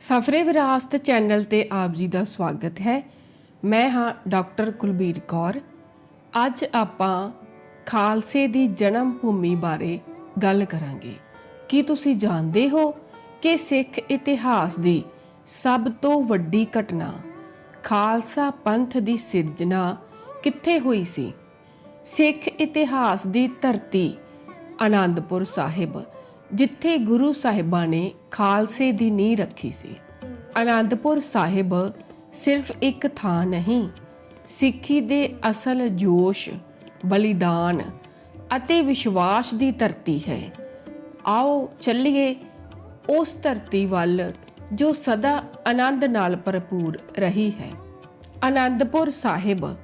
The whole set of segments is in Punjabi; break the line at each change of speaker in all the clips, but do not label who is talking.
ਸਫਰੇ ਵਿਰਾਸਤ ਚੈਨਲ ਤੇ ਆਪ ਜੀ ਦਾ ਸਵਾਗਤ ਹੈ। ਮੈਂ ਹਾਂ ਡਾਕਟਰ ਕੁਲਬੀਰ ਕੌਰ। ਅੱਜ ਆਪਾਂ ਖਾਲਸੇ ਦੀ ਜਨਮ ਭੂਮੀ ਬਾਰੇ ਗੱਲ ਕਰਾਂਗੇ। ਕੀ ਤੁਸੀਂ ਜਾਣਦੇ ਹੋ ਕਿ ਸਿੱਖ ਇਤਿਹਾਸ ਦੀ ਸਭ ਤੋਂ ਵੱਡੀ ਘਟਨਾ ਖਾਲਸਾ ਪੰਥ ਦੀ ਸਿਰਜਣਾ ਕਿੱਥੇ ਹੋਈ ਸੀ? ਸਿੱਖ ਇਤਿਹਾਸ ਦੀ ਧਰਤੀ ਆਨੰਦਪੁਰ ਸਾਹਿਬ ਜਿੱਥੇ ਗੁਰੂ ਸਾਹਿਬਾਂ ਨੇ ਖਾਲਸੇ ਦੀ ਨੀਂਹ ਰੱਖੀ ਸੀ। ਅਨੰਦਪੁਰ ਸਾਹਿਬ ਸਿਰਫ ਇੱਕ ਥਾਂ ਨਹੀਂ, ਸਿੱਖੀ ਦੇ ਅਸਲ ਜੋਸ਼, ਬਲੀਦਾਨ ਅਤੇ ਵਿਸ਼ਵਾਸ ਦੀ ਧਰਤੀ ਹੈ। ਆਓ ਚੱਲੀਏ ਉਸ ਧਰਤੀ ਵੱਲ ਜੋ ਸਦਾ ਆਨੰਦ ਨਾਲ ਭਰਪੂਰ ਰਹੀ ਹੈ। ਆਨੰਦਪੁਰ ਸਾਹਿਬ,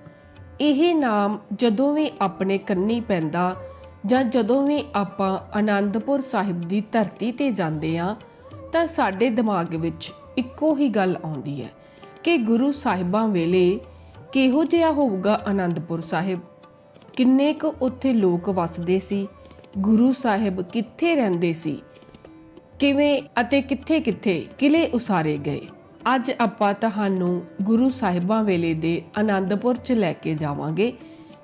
ਇਹ ਨਾਮ ਜਦੋਂ ਵੀ ਆਪਣੇ ਕੰਨੀ ਪੈਂਦਾ ਜਾਂ ਜਦੋਂ ਵੀ ਆਪਾਂ ਆਨੰਦਪੁਰ ਸਾਹਿਬ ਦੀ ਧਰਤੀ ਤੇ ਜਾਂਦੇ ਆ ਤਾਂ ਸਾਡੇ ਦਿਮਾਗ ਵਿੱਚ ਇੱਕੋ ਹੀ ਗੱਲ ਆਉਂਦੀ ਹੈ ਕਿ ਗੁਰੂ ਸਾਹਿਬਾਂ ਵੇਲੇ ਕਿਹੋ ਜਿਹਾ ਹੋਊਗਾ ਆਨੰਦਪੁਰ ਸਾਹਿਬ? ਕਿੰਨੇ ਕੁ ਉੱਥੇ ਲੋਕ ਵਸਦੇ ਸੀ? ਗੁਰੂ ਸਾਹਿਬ ਕਿੱਥੇ ਰਹਿੰਦੇ ਸੀ? ਕਿਵੇਂ ਅਤੇ ਕਿੱਥੇ-ਕਿੱਥੇ ਕਿਲੇ ਉਸਾਰੇ ਗਏ? ਅੱਜ ਆਪਾਂ ਤੁਹਾਨੂੰ ਗੁਰੂ ਸਾਹਿਬਾਂ ਵੇਲੇ ਦੇ ਆਨੰਦਪੁਰ ਚ ਲੈ ਕੇ ਜਾਵਾਂਗੇ।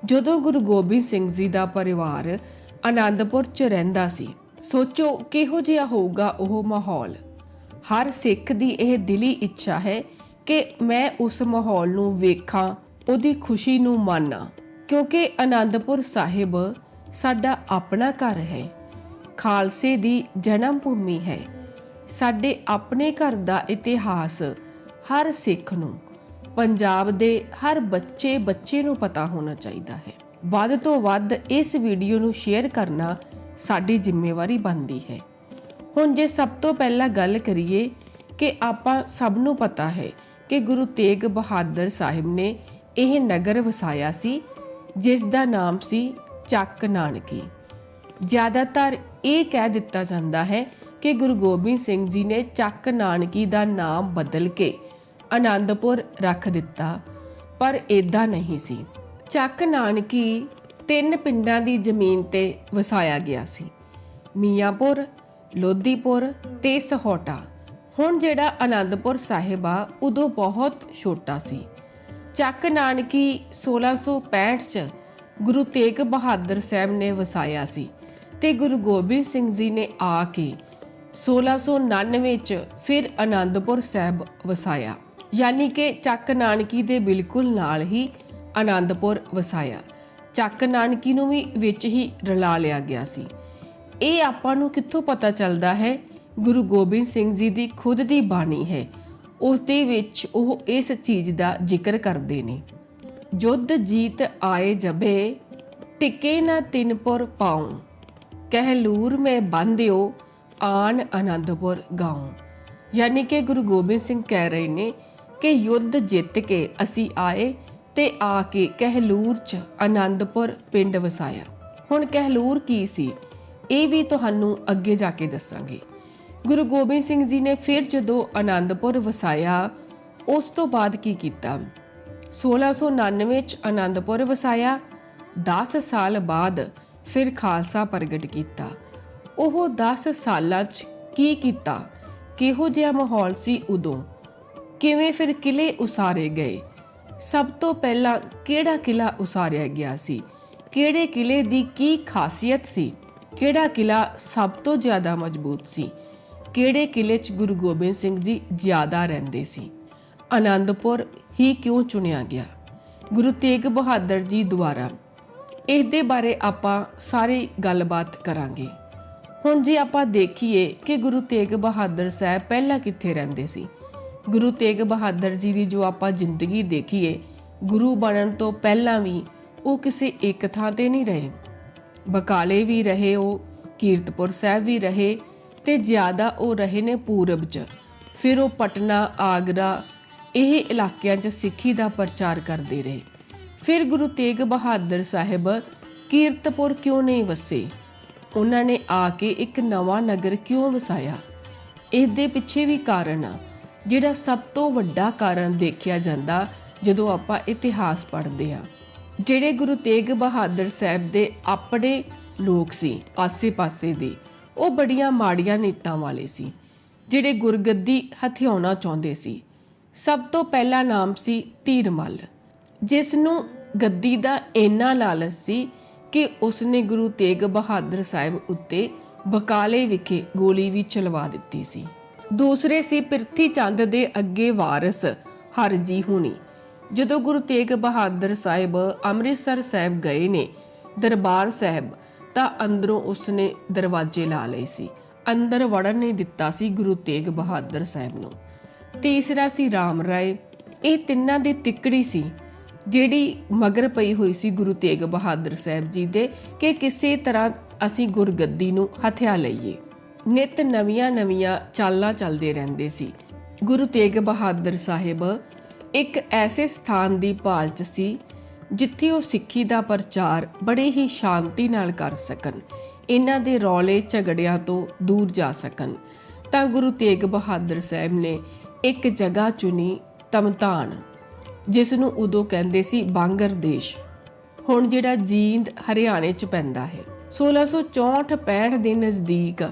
ਜਦੋਂ ਗੁਰੂ ਗੋਬਿੰਦ ਸਿੰਘ ਜੀ ਦਾ ਪਰਿਵਾਰ ਆਨੰਦਪੁਰ ਚ ਰਹਿੰਦਾ ਸੀ, ਸੋਚੋ ਕਿਹੋ ਜਿਹਾ ਹੋਊਗਾ ਉਹ ਮਾਹੌਲ। ਹਰ ਸਿੱਖ ਦੀ ਇਹ ਦਿਲੀ ਇੱਛਾ ਹੈ ਕਿ ਮੈਂ ਉਸ ਮਾਹੌਲ ਨੂੰ ਵੇਖਾਂ, ਉਹਦੀ ਖੁਸ਼ੀ ਨੂੰ ਮਾਨਾਂ, ਕਿਉਂਕਿ ਆਨੰਦਪੁਰ ਸਾਹਿਬ ਸਾਡਾ ਆਪਣਾ ਘਰ ਹੈ। ਖਾਲਸੇ ਦੀ ਜਨਮ ਭੂਮੀ ਹੈ। ਸਾਡੇ ਆਪਣੇ ਘਰ ਦਾ ਇਤਿਹਾਸ ਹਰ ਸਿੱਖ ਨੂੰ ਪੰਜਾਬ ਦੇ ਹਰ ਬੱਚੇ ਬੱਚੇ ਨੂੰ ਪਤਾ ਹੋਣਾ ਚਾਹੀਦਾ ਹੈ। ਵੱਧ ਤੋਂ ਵੱਧ ਇਸ ਵੀਡੀਓ ਨੂੰ ਸ਼ੇਅਰ ਕਰਨਾ ਸਾਡੀ ਜ਼ਿੰਮੇਵਾਰੀ ਬਣਦੀ ਹੈ। ਹੁਣ ਜੇ ਸਭ ਤੋਂ ਪਹਿਲਾਂ ਗੱਲ ਕਰੀਏ ਕਿ ਆਪਾਂ ਸਭ ਨੂੰ ਪਤਾ ਹੈ ਕਿ ਗੁਰੂ ਤੇਗ ਬਹਾਦਰ ਸਾਹਿਬ ਨੇ ਇਹ ਨਗਰ ਵਸਾਇਆ ਸੀ, ਜਿਸ ਦਾ ਨਾਮ ਸੀ ਚੱਕ ਨਾਨਕੀ। ਜ਼ਿਆਦਾਤਰ ਇਹ ਕਹਿ ਦਿੱਤਾ ਜਾਂਦਾ ਹੈ ਕਿ ਗੁਰੂ ਗੋਬਿੰਦ ਸਿੰਘ ਜੀ ਨੇ ਚੱਕ ਨਾਨਕੀ ਦਾ ਨਾਮ ਬਦਲ ਕੇ ਆਨੰਦਪੁਰ ਰੱਖ ਦਿੱਤਾ, ਪਰ ਇਦਾਂ ਨਹੀਂ ਸੀ। ਚੱਕ ਨਾਨਕੀ ਤਿੰਨ ਪਿੰਡਾਂ ਦੀ ਜ਼ਮੀਨ ਤੇ ਵਸਾਇਆ ਗਿਆ ਸੀ। ਮੀਆਂਪੁਰ ਲੋਧੀਪੁਰ ਤੇ ਸਹੋਟਾ। ਹੁਣ ਜਿਹੜਾ ਆਨੰਦਪੁਰ ਸਾਹਿਬ ਆ, ਉਦੋਂ ਬਹੁਤ ਛੋਟਾ ਸੀ। ਚੱਕ ਨਾਨਕੀ 1665 ਚ ਗੁਰੂ ਤੇਗ ਬਹਾਦਰ ਸਾਹਿਬ ਨੇ ਵਸਾਇਆ ਸੀ ਤੇ ਗੁਰੂ ਗੋਬਿੰਦ ਸਿੰਘ ਜੀ ਨੇ ਆ ਕੇ 1699 ਚ ਫਿਰ ਆਨੰਦਪੁਰ ਸਾਹਿਬ ਵਸਾਇਆ। ਯਾਨੀ ਕਿ ਚੱਕ ਨਾਨਕੀ ਦੇ ਬਿਲਕੁਲ ਨਾਲ ਹੀ ਆਨੰਦਪੁਰ ਵਸਾਇਆ। ਚੱਕ ਨਾਨਕੀ ਨੂੰ ਵੀ ਵਿੱਚ ਹੀ ਰਲਾ ਲਿਆ ਗਿਆ ਸੀ। ਇਹ ਆਪਾਂ ਨੂੰ ਕਿੱਥੋਂ ਪਤਾ ਚੱਲਦਾ ਹੈ? ਗੁਰੂ ਗੋਬਿੰਦ ਸਿੰਘ ਜੀ ਦੀ ਖੁਦ ਦੀ ਬਾਣੀ ਹੈ। ਉਸ ਦੇ ਵਿੱਚ ਉਹ ਇਸ ਚੀਜ਼ ਦਾ ਜ਼ਿਕਰ ਕਰਦੇ ਨੇ। ਜੁੱਧ ਜੀਤ ਆਏ ਜਬੇ, ਟਿਕੇ ਨਾ ਤਿਨਪੁਰ ਪਾਉ। ਕਹਿਲੂਰ ਮੈਂ ਬੰਦਿਓ ਆਨ ਆਨੰਦਪੁਰ ਗਾਉ। ਯਾਨੀ ਕਿ ਗੁਰੂ ਗੋਬਿੰਦ ਸਿੰਘ ਕਹਿ ਰਹੇ ਨੇ ਕਿ ਯੁੱਧ ਜਿੱਤ ਕੇ ਅਸੀਂ ਆਏ ਤੇ ਆ ਕੇ ਕਹਿਲੂਰ ਚ ਆਨੰਦਪੁਰ ਪਿੰਡ ਵਸਾਇਆ। ਹੁਣ ਕਹਿਲੂਰ ਕੀ ਸੀ? ਇਹ ਵੀ ਤੁਹਾਨੂੰ ਅੱਗੇ ਜਾ ਕੇ ਦੱਸਾਂਗੇ। ਗੁਰੂ ਗੋਬਿੰਦ ਸਿੰਘ ਜੀ ਨੇ ਫਿਰ ਜਦੋਂ ਆਨੰਦਪੁਰ ਵਸਾਇਆ, ਉਸ ਤੋਂ ਬਾਅਦ ਕੀ ਕੀਤਾ? 1699 ਚ ਆਨੰਦਪੁਰ ਵਸਾਇਆ 10 ਸਾਲ ਬਾਅਦ ਫਿਰ ਖਾਲਸਾ ਪ੍ਰਗਟ ਕੀਤਾ। ਉਹ 10 ਸਾਲਾਂ ਚ ਕੀ ਕੀਤਾ? ਕਿਹੋ ਜਿਹਾ ਮਾਹੌਲ ਸੀ ਉਦੋਂ? ਕਿਵੇਂ ਫਿਰ ਕਿਲੇ ਉਸਾਰੇ ਗਏ? ਸਭ ਤੋਂ ਪਹਿਲਾਂ ਕਿਹੜਾ ਕਿਲਾ ਉਸਾਰਿਆ ਗਿਆ ਸੀ? ਕਿਹੜੇ ਕਿਲੇ ਦੀ ਕੀ ਖਾਸੀਅਤ ਸੀ? ਕਿਹੜਾ ਕਿਲਾ ਸਭ ਤੋਂ ਜ਼ਿਆਦਾ ਮਜ਼ਬੂਤ ਸੀ? ਕਿਹੜੇ ਕਿਲੇ 'ਚ ਗੁਰੂ ਗੋਬਿੰਦ ਸਿੰਘ ਜੀ ਜ਼ਿਆਦਾ ਰਹਿੰਦੇ ਸੀ? ਆਨੰਦਪੁਰ ਹੀ ਕਿਉਂ ਚੁਣਿਆ ਗਿਆ? ਗੁਰੂ ਤੇਗ ਬਹਾਦਰ ਜੀ ਦੁਆਰਾ। ਇਸ ਦੇ ਬਾਰੇ ਆਪਾਂ ਸਾਰੀ ਗੱਲਬਾਤ ਕਰਾਂਗੇ। ਹੁਣ ਜੇ ਆਪਾਂ ਦੇਖੀਏ ਕਿ ਗੁਰੂ ਤੇਗ ਬਹਾਦਰ ਸਾਹਿਬ ਪਹਿਲਾਂ ਕਿੱਥੇ ਰਹਿੰਦੇ ਸੀ? ਗੁਰੂ ਤੇਗ ਬਹਾਦਰ ਜੀ ਦੀ ਜੋ ਆਪਾਂ ਜ਼ਿੰਦਗੀ ਦੇਖੀਏ, ਗੁਰੂ ਬਣਨ ਤੋਂ ਪਹਿਲਾਂ ਵੀ ਉਹ ਕਿਸੇ ਇੱਕ ਥਾਂ ਤੇ ਨਹੀਂ ਰਹੇ। ਬਕਾਲੇ ਵੀ ਰਹੇ ਉਹ, ਕੀਰਤਪੁਰ ਸਾਹਿਬ ਵੀ ਰਹੇ ਤੇ ਜ਼ਿਆਦਾ ਉਹ ਰਹੇ ਨੇ ਪੂਰਬ 'ਚ। ਫਿਰ ਉਹ ਪਟਨਾ, ਆਗਰਾ, ਇਹ ਇਲਾਕਿਆਂ 'ਚ ਸਿੱਖੀ ਦਾ ਪ੍ਰਚਾਰ ਕਰਦੇ ਰਹੇ। ਫਿਰ ਗੁਰੂ ਤੇਗ ਬਹਾਦਰ ਸਾਹਿਬ ਕੀਰਤਪੁਰ ਕਿਉਂ ਨਹੀਂ ਵਸੇ? ਉਹਨਾਂ ਨੇ ਆ ਕੇ ਇੱਕ ਨਵਾਂ ਨਗਰ ਕਿਉਂ ਵਸਾਇਆ? ਇਸ ਦੇ ਪਿੱਛੇ ਵੀ ਕਾਰਨ ਆ। ਜਿਹੜਾ ਸਭ ਤੋਂ ਵੱਡਾ ਕਾਰਨ ਦੇਖਿਆ ਜਾਂਦਾ ਜਦੋਂ ਆਪਾਂ ਇਤਿਹਾਸ ਪੜ੍ਹਦੇ ਹਾਂ। ਜਿਹੜੇ ਗੁਰੂ ਤੇਗ ਬਹਾਦਰ ਸਾਹਿਬ ਦੇ ਆਪਣੇ ਲੋਕ ਸੀ, ਆਸੇ-ਪਾਸੇ ਦੇ, ਉਹ ਬੜੀਆਂ ਮਾੜੀਆਂ ਨੀਤਾਂ ਵਾਲੇ ਸੀ, ਜਿਹੜੇ ਗੁਰਗੱਦੀ ਹਥਿਆਉਣਾ ਚਾਹੁੰਦੇ ਸੀ। ਸਭ ਤੋਂ ਪਹਿਲਾ ਨਾਮ ਸੀ ਧੀਰਮਲ, ਜਿਸ ਨੂੰ ਗੱਦੀ ਦਾ ਇੰਨਾ ਲਾਲਚ ਸੀ ਕਿ ਉਸਨੇ ਗੁਰੂ ਤੇਗ ਬਹਾਦਰ ਸਾਹਿਬ ਉੱਤੇ ਬਕਾਲੇ ਵਿਖੇ ਗੋਲੀ ਵੀ ਚਲਵਾ ਦਿੱਤੀ ਸੀ। ਦੂਸਰੇ ਸੀ ਪ੍ਰਿਥੀ ਚੰਦ ਦੇ ਅੱਗੇ ਵਾਰਿਸ, ਹਰਜੀ ਹੁਣੀ। ਜਦੋਂ ਗੁਰੂ ਤੇਗ ਬਹਾਦਰ ਸਾਹਿਬ ਅੰਮ੍ਰਿਤਸਰ ਸਾਹਿਬ ਗਏ ਨੇ ਦਰਬਾਰ ਸਾਹਿਬ, ਤਾਂ ਅੰਦਰੋਂ ਉਸਨੇ ਦਰਵਾਜ਼ੇ ਲਾ ਲਏ ਸੀ। ਅੰਦਰ ਵੜਨ ਨਹੀਂ ਦਿੱਤਾ ਸੀ ਗੁਰੂ ਤੇਗ ਬਹਾਦਰ ਸਾਹਿਬ ਨੂੰ। ਤੀਸਰਾ ਸੀ ਰਾਮ ਰਾਏ। ਇਹ ਤਿੰਨਾਂ ਦੀ ਤਿੱਕੜੀ ਸੀ, ਜਿਹੜੀ ਮਗਰ ਪਈ ਹੋਈ ਸੀ ਗੁਰੂ ਤੇਗ ਬਹਾਦਰ ਸਾਹਿਬ ਜੀ ਦੇ ਕਿ ਕਿਸੇ ਤਰ੍ਹਾਂ ਅਸੀਂ ਗੁਰਗੱਦੀ ਨੂੰ ਹਥਿਆ ਲਈਏ। ਨਿਤ ਨਵੀਆਂ ਨਵੀਆਂ ਚਾਲਾਂ ਚੱਲਦੇ ਰਹਿੰਦੇ ਸੀ। ਗੁਰੂ ਤੇਗ ਬਹਾਦਰ ਸਾਹਿਬ ਇੱਕ ਐਸੇ ਸਥਾਨ ਦੀ ਭਾਲ 'ਚ ਸੀ, ਜਿੱਥੇ ਉਹ ਸਿੱਖੀ ਦਾ ਪ੍ਰਚਾਰ ਬੜੇ ਹੀ ਸ਼ਾਂਤੀ ਨਾਲ ਕਰ ਸਕਣ, ਇਹਨਾਂ ਦੇ ਰੌਲੇ ਝਗੜਿਆਂ ਤੋਂ ਦੂਰ ਜਾ ਸਕਣ। ਤਾਂ ਗੁਰੂ ਤੇਗ ਬਹਾਦਰ ਸਾਹਿਬ ਨੇ ਇੱਕ ਜਗ੍ਹਾ ਚੁਣੀ ਤਮਤਾਨ ਜਿਸ ਨੂੰ ਉਦੋਂ ਕਹਿੰਦੇ ਸੀ ਬਾਂਗਰ ਦੇਸ਼। ਹੁਣ ਜਿਹੜਾ ਜੀਂਦ ਹਰਿਆਣੇ ਚ ਪੈਂਦਾ ਹੈ। 1664-65 ਦੇ ਨਜ਼ਦੀਕ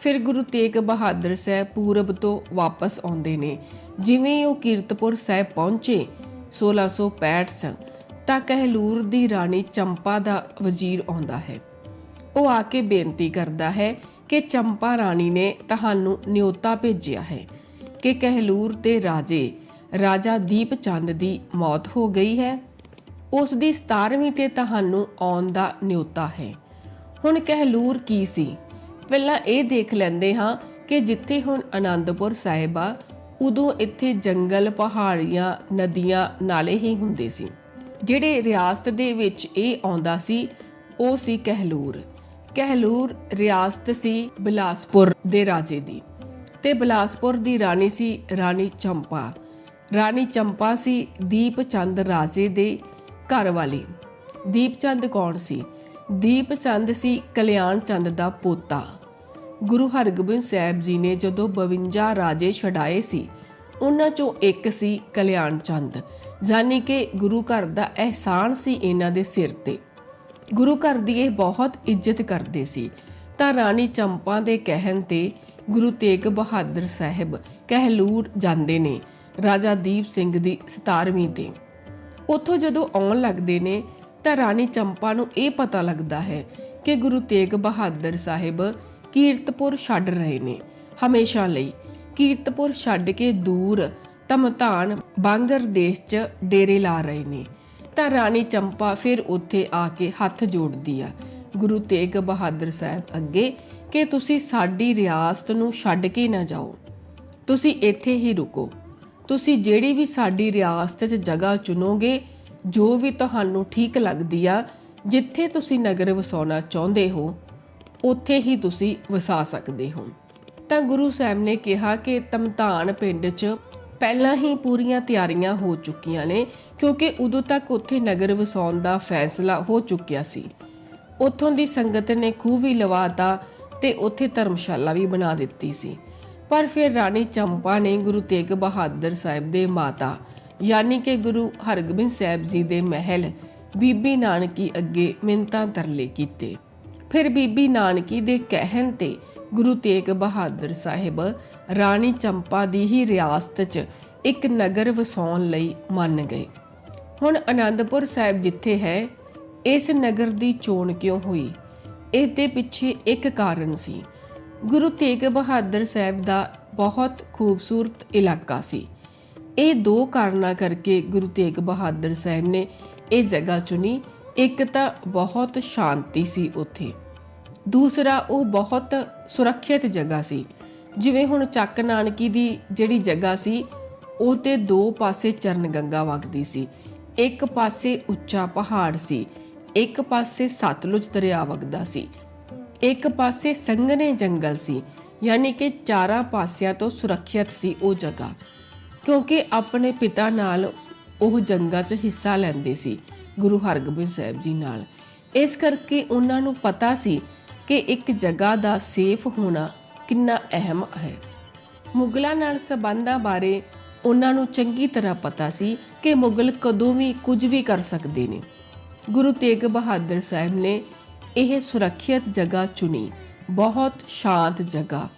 ਫਿਰ ਗੁਰੂ ਤੇਗ ਬਹਾਦਰ ਸਾਹਿਬ ਪੂਰਬ ਤੋਂ ਵਾਪਸ ਆਉਂਦੇ ਨੇ। ਜਿਵੇਂ ਉਹ ਕੀਰਤਪੁਰ ਸਾਹਿਬ ਪਹੁੰਚੇ 1665 ਚ ਤਾਂ ਕਹਿਲੂਰ ਦੀ ਰਾਣੀ ਚੰਪਾ ਦਾ ਵਜ਼ੀਰ ਆਉਂਦਾ ਹੈ। ਉਹ ਆ ਕੇ ਬੇਨਤੀ ਕਰਦਾ ਹੈ ਕਿ ਚੰਪਾ ਰਾਣੀ ਨੇ ਤੁਹਾਨੂੰ ਨਿਉਤਾ ਭੇਜਿਆ ਹੈ ਕਿ ਕਹਿਲੂਰ ਦੇ ਰਾਜੇ ਰਾਜਾ ਦੀਪ ਚੰਦ ਦੀ ਮੌਤ ਹੋ ਗਈ ਹੈ। ਉਸ ਦੀ 17ਵੀਂ ਤੇ ਤੁਹਾਨੂੰ ਆਉਣ ਦਾ ਨਿਉਤਾ ਹੈ। ਹੁਣ ਕਹਿਲੂਰ ਕੀ ਸੀ? ਪਹਿਲਾਂ ਇਹ ਦੇਖ ਲੈਂਦੇ ਹਾਂ ਕਿ ਜਿੱਥੇ ਹੁਣ ਆਨੰਦਪੁਰ ਸਾਹਿਬ ਆ, ਉਦੋਂ ਇੱਥੇ ਜੰਗਲ, ਪਹਾੜੀਆਂ, ਨਦੀਆਂ ਨਾਲੇ ਹੀ ਹੁੰਦੇ ਸੀ। ਜਿਹੜੇ ਰਿਆਸਤ ਦੇ ਵਿੱਚ ਇਹ ਆਉਂਦਾ ਸੀ, ਉਹ ਸੀ ਕਹਿਲੂਰ। ਕਹਿਲੂਰ ਰਿਆਸਤ ਸੀ ਬਿਲਾਸਪੁਰ ਦੇ ਰਾਜੇ ਦੀ ਤੇ ਬਿਲਾਸਪੁਰ ਦੀ ਰਾਣੀ ਸੀ ਰਾਣੀ ਚੰਪਾ। ਰਾਣੀ ਚੰਪਾ ਸੀ ਦੀਪ ਚੰਦ ਰਾਜੇ ਦੇ ਘਰ ਵਾਲੀ। ਦੀਪ ਚੰਦ ਕੌਣ ਸੀ? ਦੀਪ ਚੰਦ ਸੀ ਕਲਿਆਣ ਚੰਦ ਦਾ ਪੋਤਾ। ਗੁਰੂ ਹਰਗੋਬਿੰਦ ਸਾਹਿਬ ਜੀ ਨੇ ਜਦੋਂ 52 ਰਾਜੇ ਛਡਾਏ ਸੀ, ਉਹਨਾਂ ਚੋਂ ਇੱਕ ਸੀ ਕਲਿਆਣ ਚੰਦ ਯਾਨੀ ਕਿ ਗੁਰੂ ਘਰ ਦਾ ਅਹਿਸਾਨ ਸੀ ਇਹਨਾਂ ਦੇ ਸਿਰ ਤੇ। ਗੁਰੂ ਘਰ ਦੀ ਇਹ ਬਹੁਤ ਇੱਜ਼ਤ ਕਰਦੇ ਸੀ। ਤਾਂ ਰਾਣੀ ਚੰਪਾ ਦੇ ਕਹਿਣ ਤੇ ਗੁਰੂ ਤੇਗ ਬਹਾਦਰ ਸਾਹਿਬ ਕਹਿਲੂਰ ਜਾਂਦੇ ਨੇ, ਰਾਜਾ ਦੀਪ ਸਿੰਘ ਦੀ 17ਵੀਂ ਤੇ। ਉੱਥੋਂ ਜਦੋਂ ਆਉਣ ਲੱਗਦੇ ਨੇ, ਤਾਂ ਰਾਣੀ ਚੰਪਾ ਨੂੰ ਇਹ ਪਤਾ ਲੱਗਦਾ ਹੈ ਕਿ ਗੁਰੂ ਤੇਗ ਬਹਾਦਰ ਸਾਹਿਬ ਕੀਰਤਪੁਰ ਛੱਡ ਰਹੇ ਨੇ। ਹਮੇਸ਼ਾ ਲਈ ਕੀਰਤਪੁਰ ਛੱਡ ਕੇ ਦੂਰ ਤਮਤਾਨ ਬਾਂਗਰ ਦੇਸ਼ 'ਚ ਡੇਰੇ ਲਾ ਰਹੇ ਨੇ। ਤਾਂ ਰਾਣੀ ਚੰਪਾ ਫਿਰ ਉੱਥੇ ਆ ਕੇ ਹੱਥ ਜੋੜਦੀ ਆ। ਗੁਰੂ ਤੇਗ ਬਹਾਦਰ ਸਾਹਿਬ ਅੱਗੇ ਕਿ ਤੁਸੀਂ ਸਾਡੀ ਰਿਆਸਤ ਨੂੰ ਛੱਡ ਕੇ ਨਾ ਜਾਓ। ਤੁਸੀਂ ਇੱਥੇ ਹੀ ਰੁਕੋ। ਤੁਸੀਂ ਜਿਹੜੀ ਵੀ ਸਾਡੀ ਰਿਆਸਤ 'ਚ ਜਗ੍ਹਾ ਚੁਣੋਗੇ, ਜੋ ਵੀ ਤੁਹਾਨੂੰ ਠੀਕ ਲੱਗਦੀ ਆ, ਜਿੱਥੇ ਤੁਸੀਂ ਨਗਰ ਵਸਾਉਣਾ ਚਾਹੁੰਦੇ ਹੋ ਉੱਥੇ ਹੀ ਤੁਸੀਂ ਵਸਾ ਸਕਦੇ ਹੋ। ਤਾਂ ਗੁਰੂ ਸਾਹਿਬ ਨੇ ਕਿਹਾ ਕਿ ਤਮਤਾਨ ਪਿੰਡ 'ਚ ਪਹਿਲਾਂ ਹੀ ਪੂਰੀਆਂ ਤਿਆਰੀਆਂ ਹੋ ਚੁੱਕੀਆਂ ਨੇ, ਕਿਉਂਕਿ ਉਦੋਂ ਤੱਕ ਉੱਥੇ ਨਗਰ ਵਸਾਉਣ ਦਾ ਫੈਸਲਾ ਹੋ ਚੁੱਕਿਆ ਸੀ। ਉੱਥੋਂ ਦੀ ਸੰਗਤ ਨੇ ਖੂਹ ਵੀ ਲਵਾਤਾ ਤੇ ਉੱਥੇ ਧਰਮਸ਼ਾਲਾ ਵੀ ਬਣਾ ਦਿੱਤੀ ਸੀ। ਪਰ ਫਿਰ ਰਾਣੀ ਚੰਪਾ ਨੇ ਗੁਰੂ ਤੇਗ ਬਹਾਦਰ ਸਾਹਿਬ ਦੇ ਮਾਤਾ, ਯਾਨੀ ਕਿ ਗੁਰੂ ਹਰਗੋਬਿੰਦ ਸਾਹਿਬ ਜੀ ਦੇ ਮਹਿਲ, ਬੀਬੀ ਨਾਨਕੀ ਅੱਗੇ ਮਿੰਤਾਂ ਤਰਲੇ ਕੀਤੇ। ਫਿਰ ਬੀਬੀ ਨਾਨਕੀ ਦੇ ਕਹਿਣ ਤੇ ਗੁਰੂ ਤੇਗ ਬਹਾਦਰ ਸਾਹਿਬ ਰਾਣੀ ਚੰਪਾ ਦੀ ਹੀ ਰਿਆਸਤ 'ਚ ਇੱਕ ਨਗਰ ਵਸਾਉਣ ਲਈ ਮੰਨ ਗਏ। ਹੁਣ ਆਨੰਦਪੁਰ ਸਾਹਿਬ ਜਿੱਥੇ ਹੈ, ਇਸ ਨਗਰ ਦੀ ਚੋਣ ਕਿਉਂ ਹੋਈ? ਇਸ ਦੇ ਪਿੱਛੇ ਇੱਕ ਕਾਰਨ ਸੀ। ਗੁਰੂ ਤੇਗ ਬਹਾਦਰ ਸਾਹਿਬ ਦਾ ਬਹੁਤ ਖੂਬਸੂਰਤ ਇਲਾਕਾ ਸੀ। ਇਹ ਦੋ ਕਾਰਨਾਂ ਕਰਕੇ ਗੁਰੂ ਤੇਗ ਬਹਾਦਰ ਸਾਹਿਬ ਨੇ ਇਹ ਜਗ੍ਹਾ ਚੁਣੀ ਇੱਕ ਤਾਂ ਬਹੁਤ ਸ਼ਾਂਤੀ ਸੀ ਉੱਥੇ। ਦੂਸਰਾ, ਉਹ ਬਹੁਤ ਸੁਰੱਖਿਅਤ ਜਗ੍ਹਾ ਸੀ। ਜਿਵੇਂ ਹੁਣ ਚੱਕ ਨਾਨਕੀ ਦੀ ਜਿਹੜੀ ਜਗ੍ਹਾ ਸੀ, ਉਹ ਤੇ ਦੋ ਪਾਸੇ ਚਰਨ ਗੰਗਾ ਵਗਦੀ ਸੀ। ਇੱਕ ਪਾਸੇ ਉੱਚਾ ਪਹਾੜ ਸੀ, ਇੱਕ ਪਾਸੇ ਸਤਲੁਜ ਦਰਿਆ ਵਗਦਾ ਸੀ। ਇੱਕ ਪਾਸੇ ਸੰਘਣੇ ਜੰਗਲ ਸੀ, ਯਾਨੀ ਕਿ ਚਾਰਾਂ ਪਾਸਿਆਂ ਤੋਂ ਸੁਰੱਖਿਅਤ ਸੀ ਉਹ ਜਗ੍ਹਾ। ਕਿਉਂਕਿ ਆਪਣੇ ਪਿਤਾ ਨਾਲ ਉਹ ਜੰਗਾਂ 'ਚ ਹਿੱਸਾ ਲੈਂਦੇ ਸੀ। ਗੁਰੂ ਹਰਗੋਬਿੰਦ ਸਾਹਿਬ ਜੀ ਨਾਲ। ਇਸ ਕਰਕੇ ਉਹਨਾਂ ਨੂੰ ਪਤਾ ਸੀ ਕਿ ਇੱਕ ਜਗ੍ਹਾ ਦਾ ਸੇਫ ਹੋਣਾ ਕਿੰਨਾ ਅਹਿਮ ਹੈ। ਮੁਗਲਾਂ ਨਾਲ ਸਬੰਧਾਂ ਬਾਰੇ ਉਹਨਾਂ ਨੂੰ ਚੰਗੀ ਤਰ੍ਹਾਂ ਪਤਾ ਸੀ ਕਿ ਮੁਗਲ ਕਦੋਂ ਵੀ ਕੁਝ ਵੀ ਕਰ ਸਕਦੇ ਨੇ। ਗੁਰੂ ਤੇਗ ਬਹਾਦਰ ਸਾਹਿਬ ਨੇ ਇਹ ਸੁਰੱਖਿਅਤ ਜਗ੍ਹਾ ਚੁਣੀ, ਬਹੁਤ ਸ਼ਾਂਤ ਜਗ੍ਹਾ।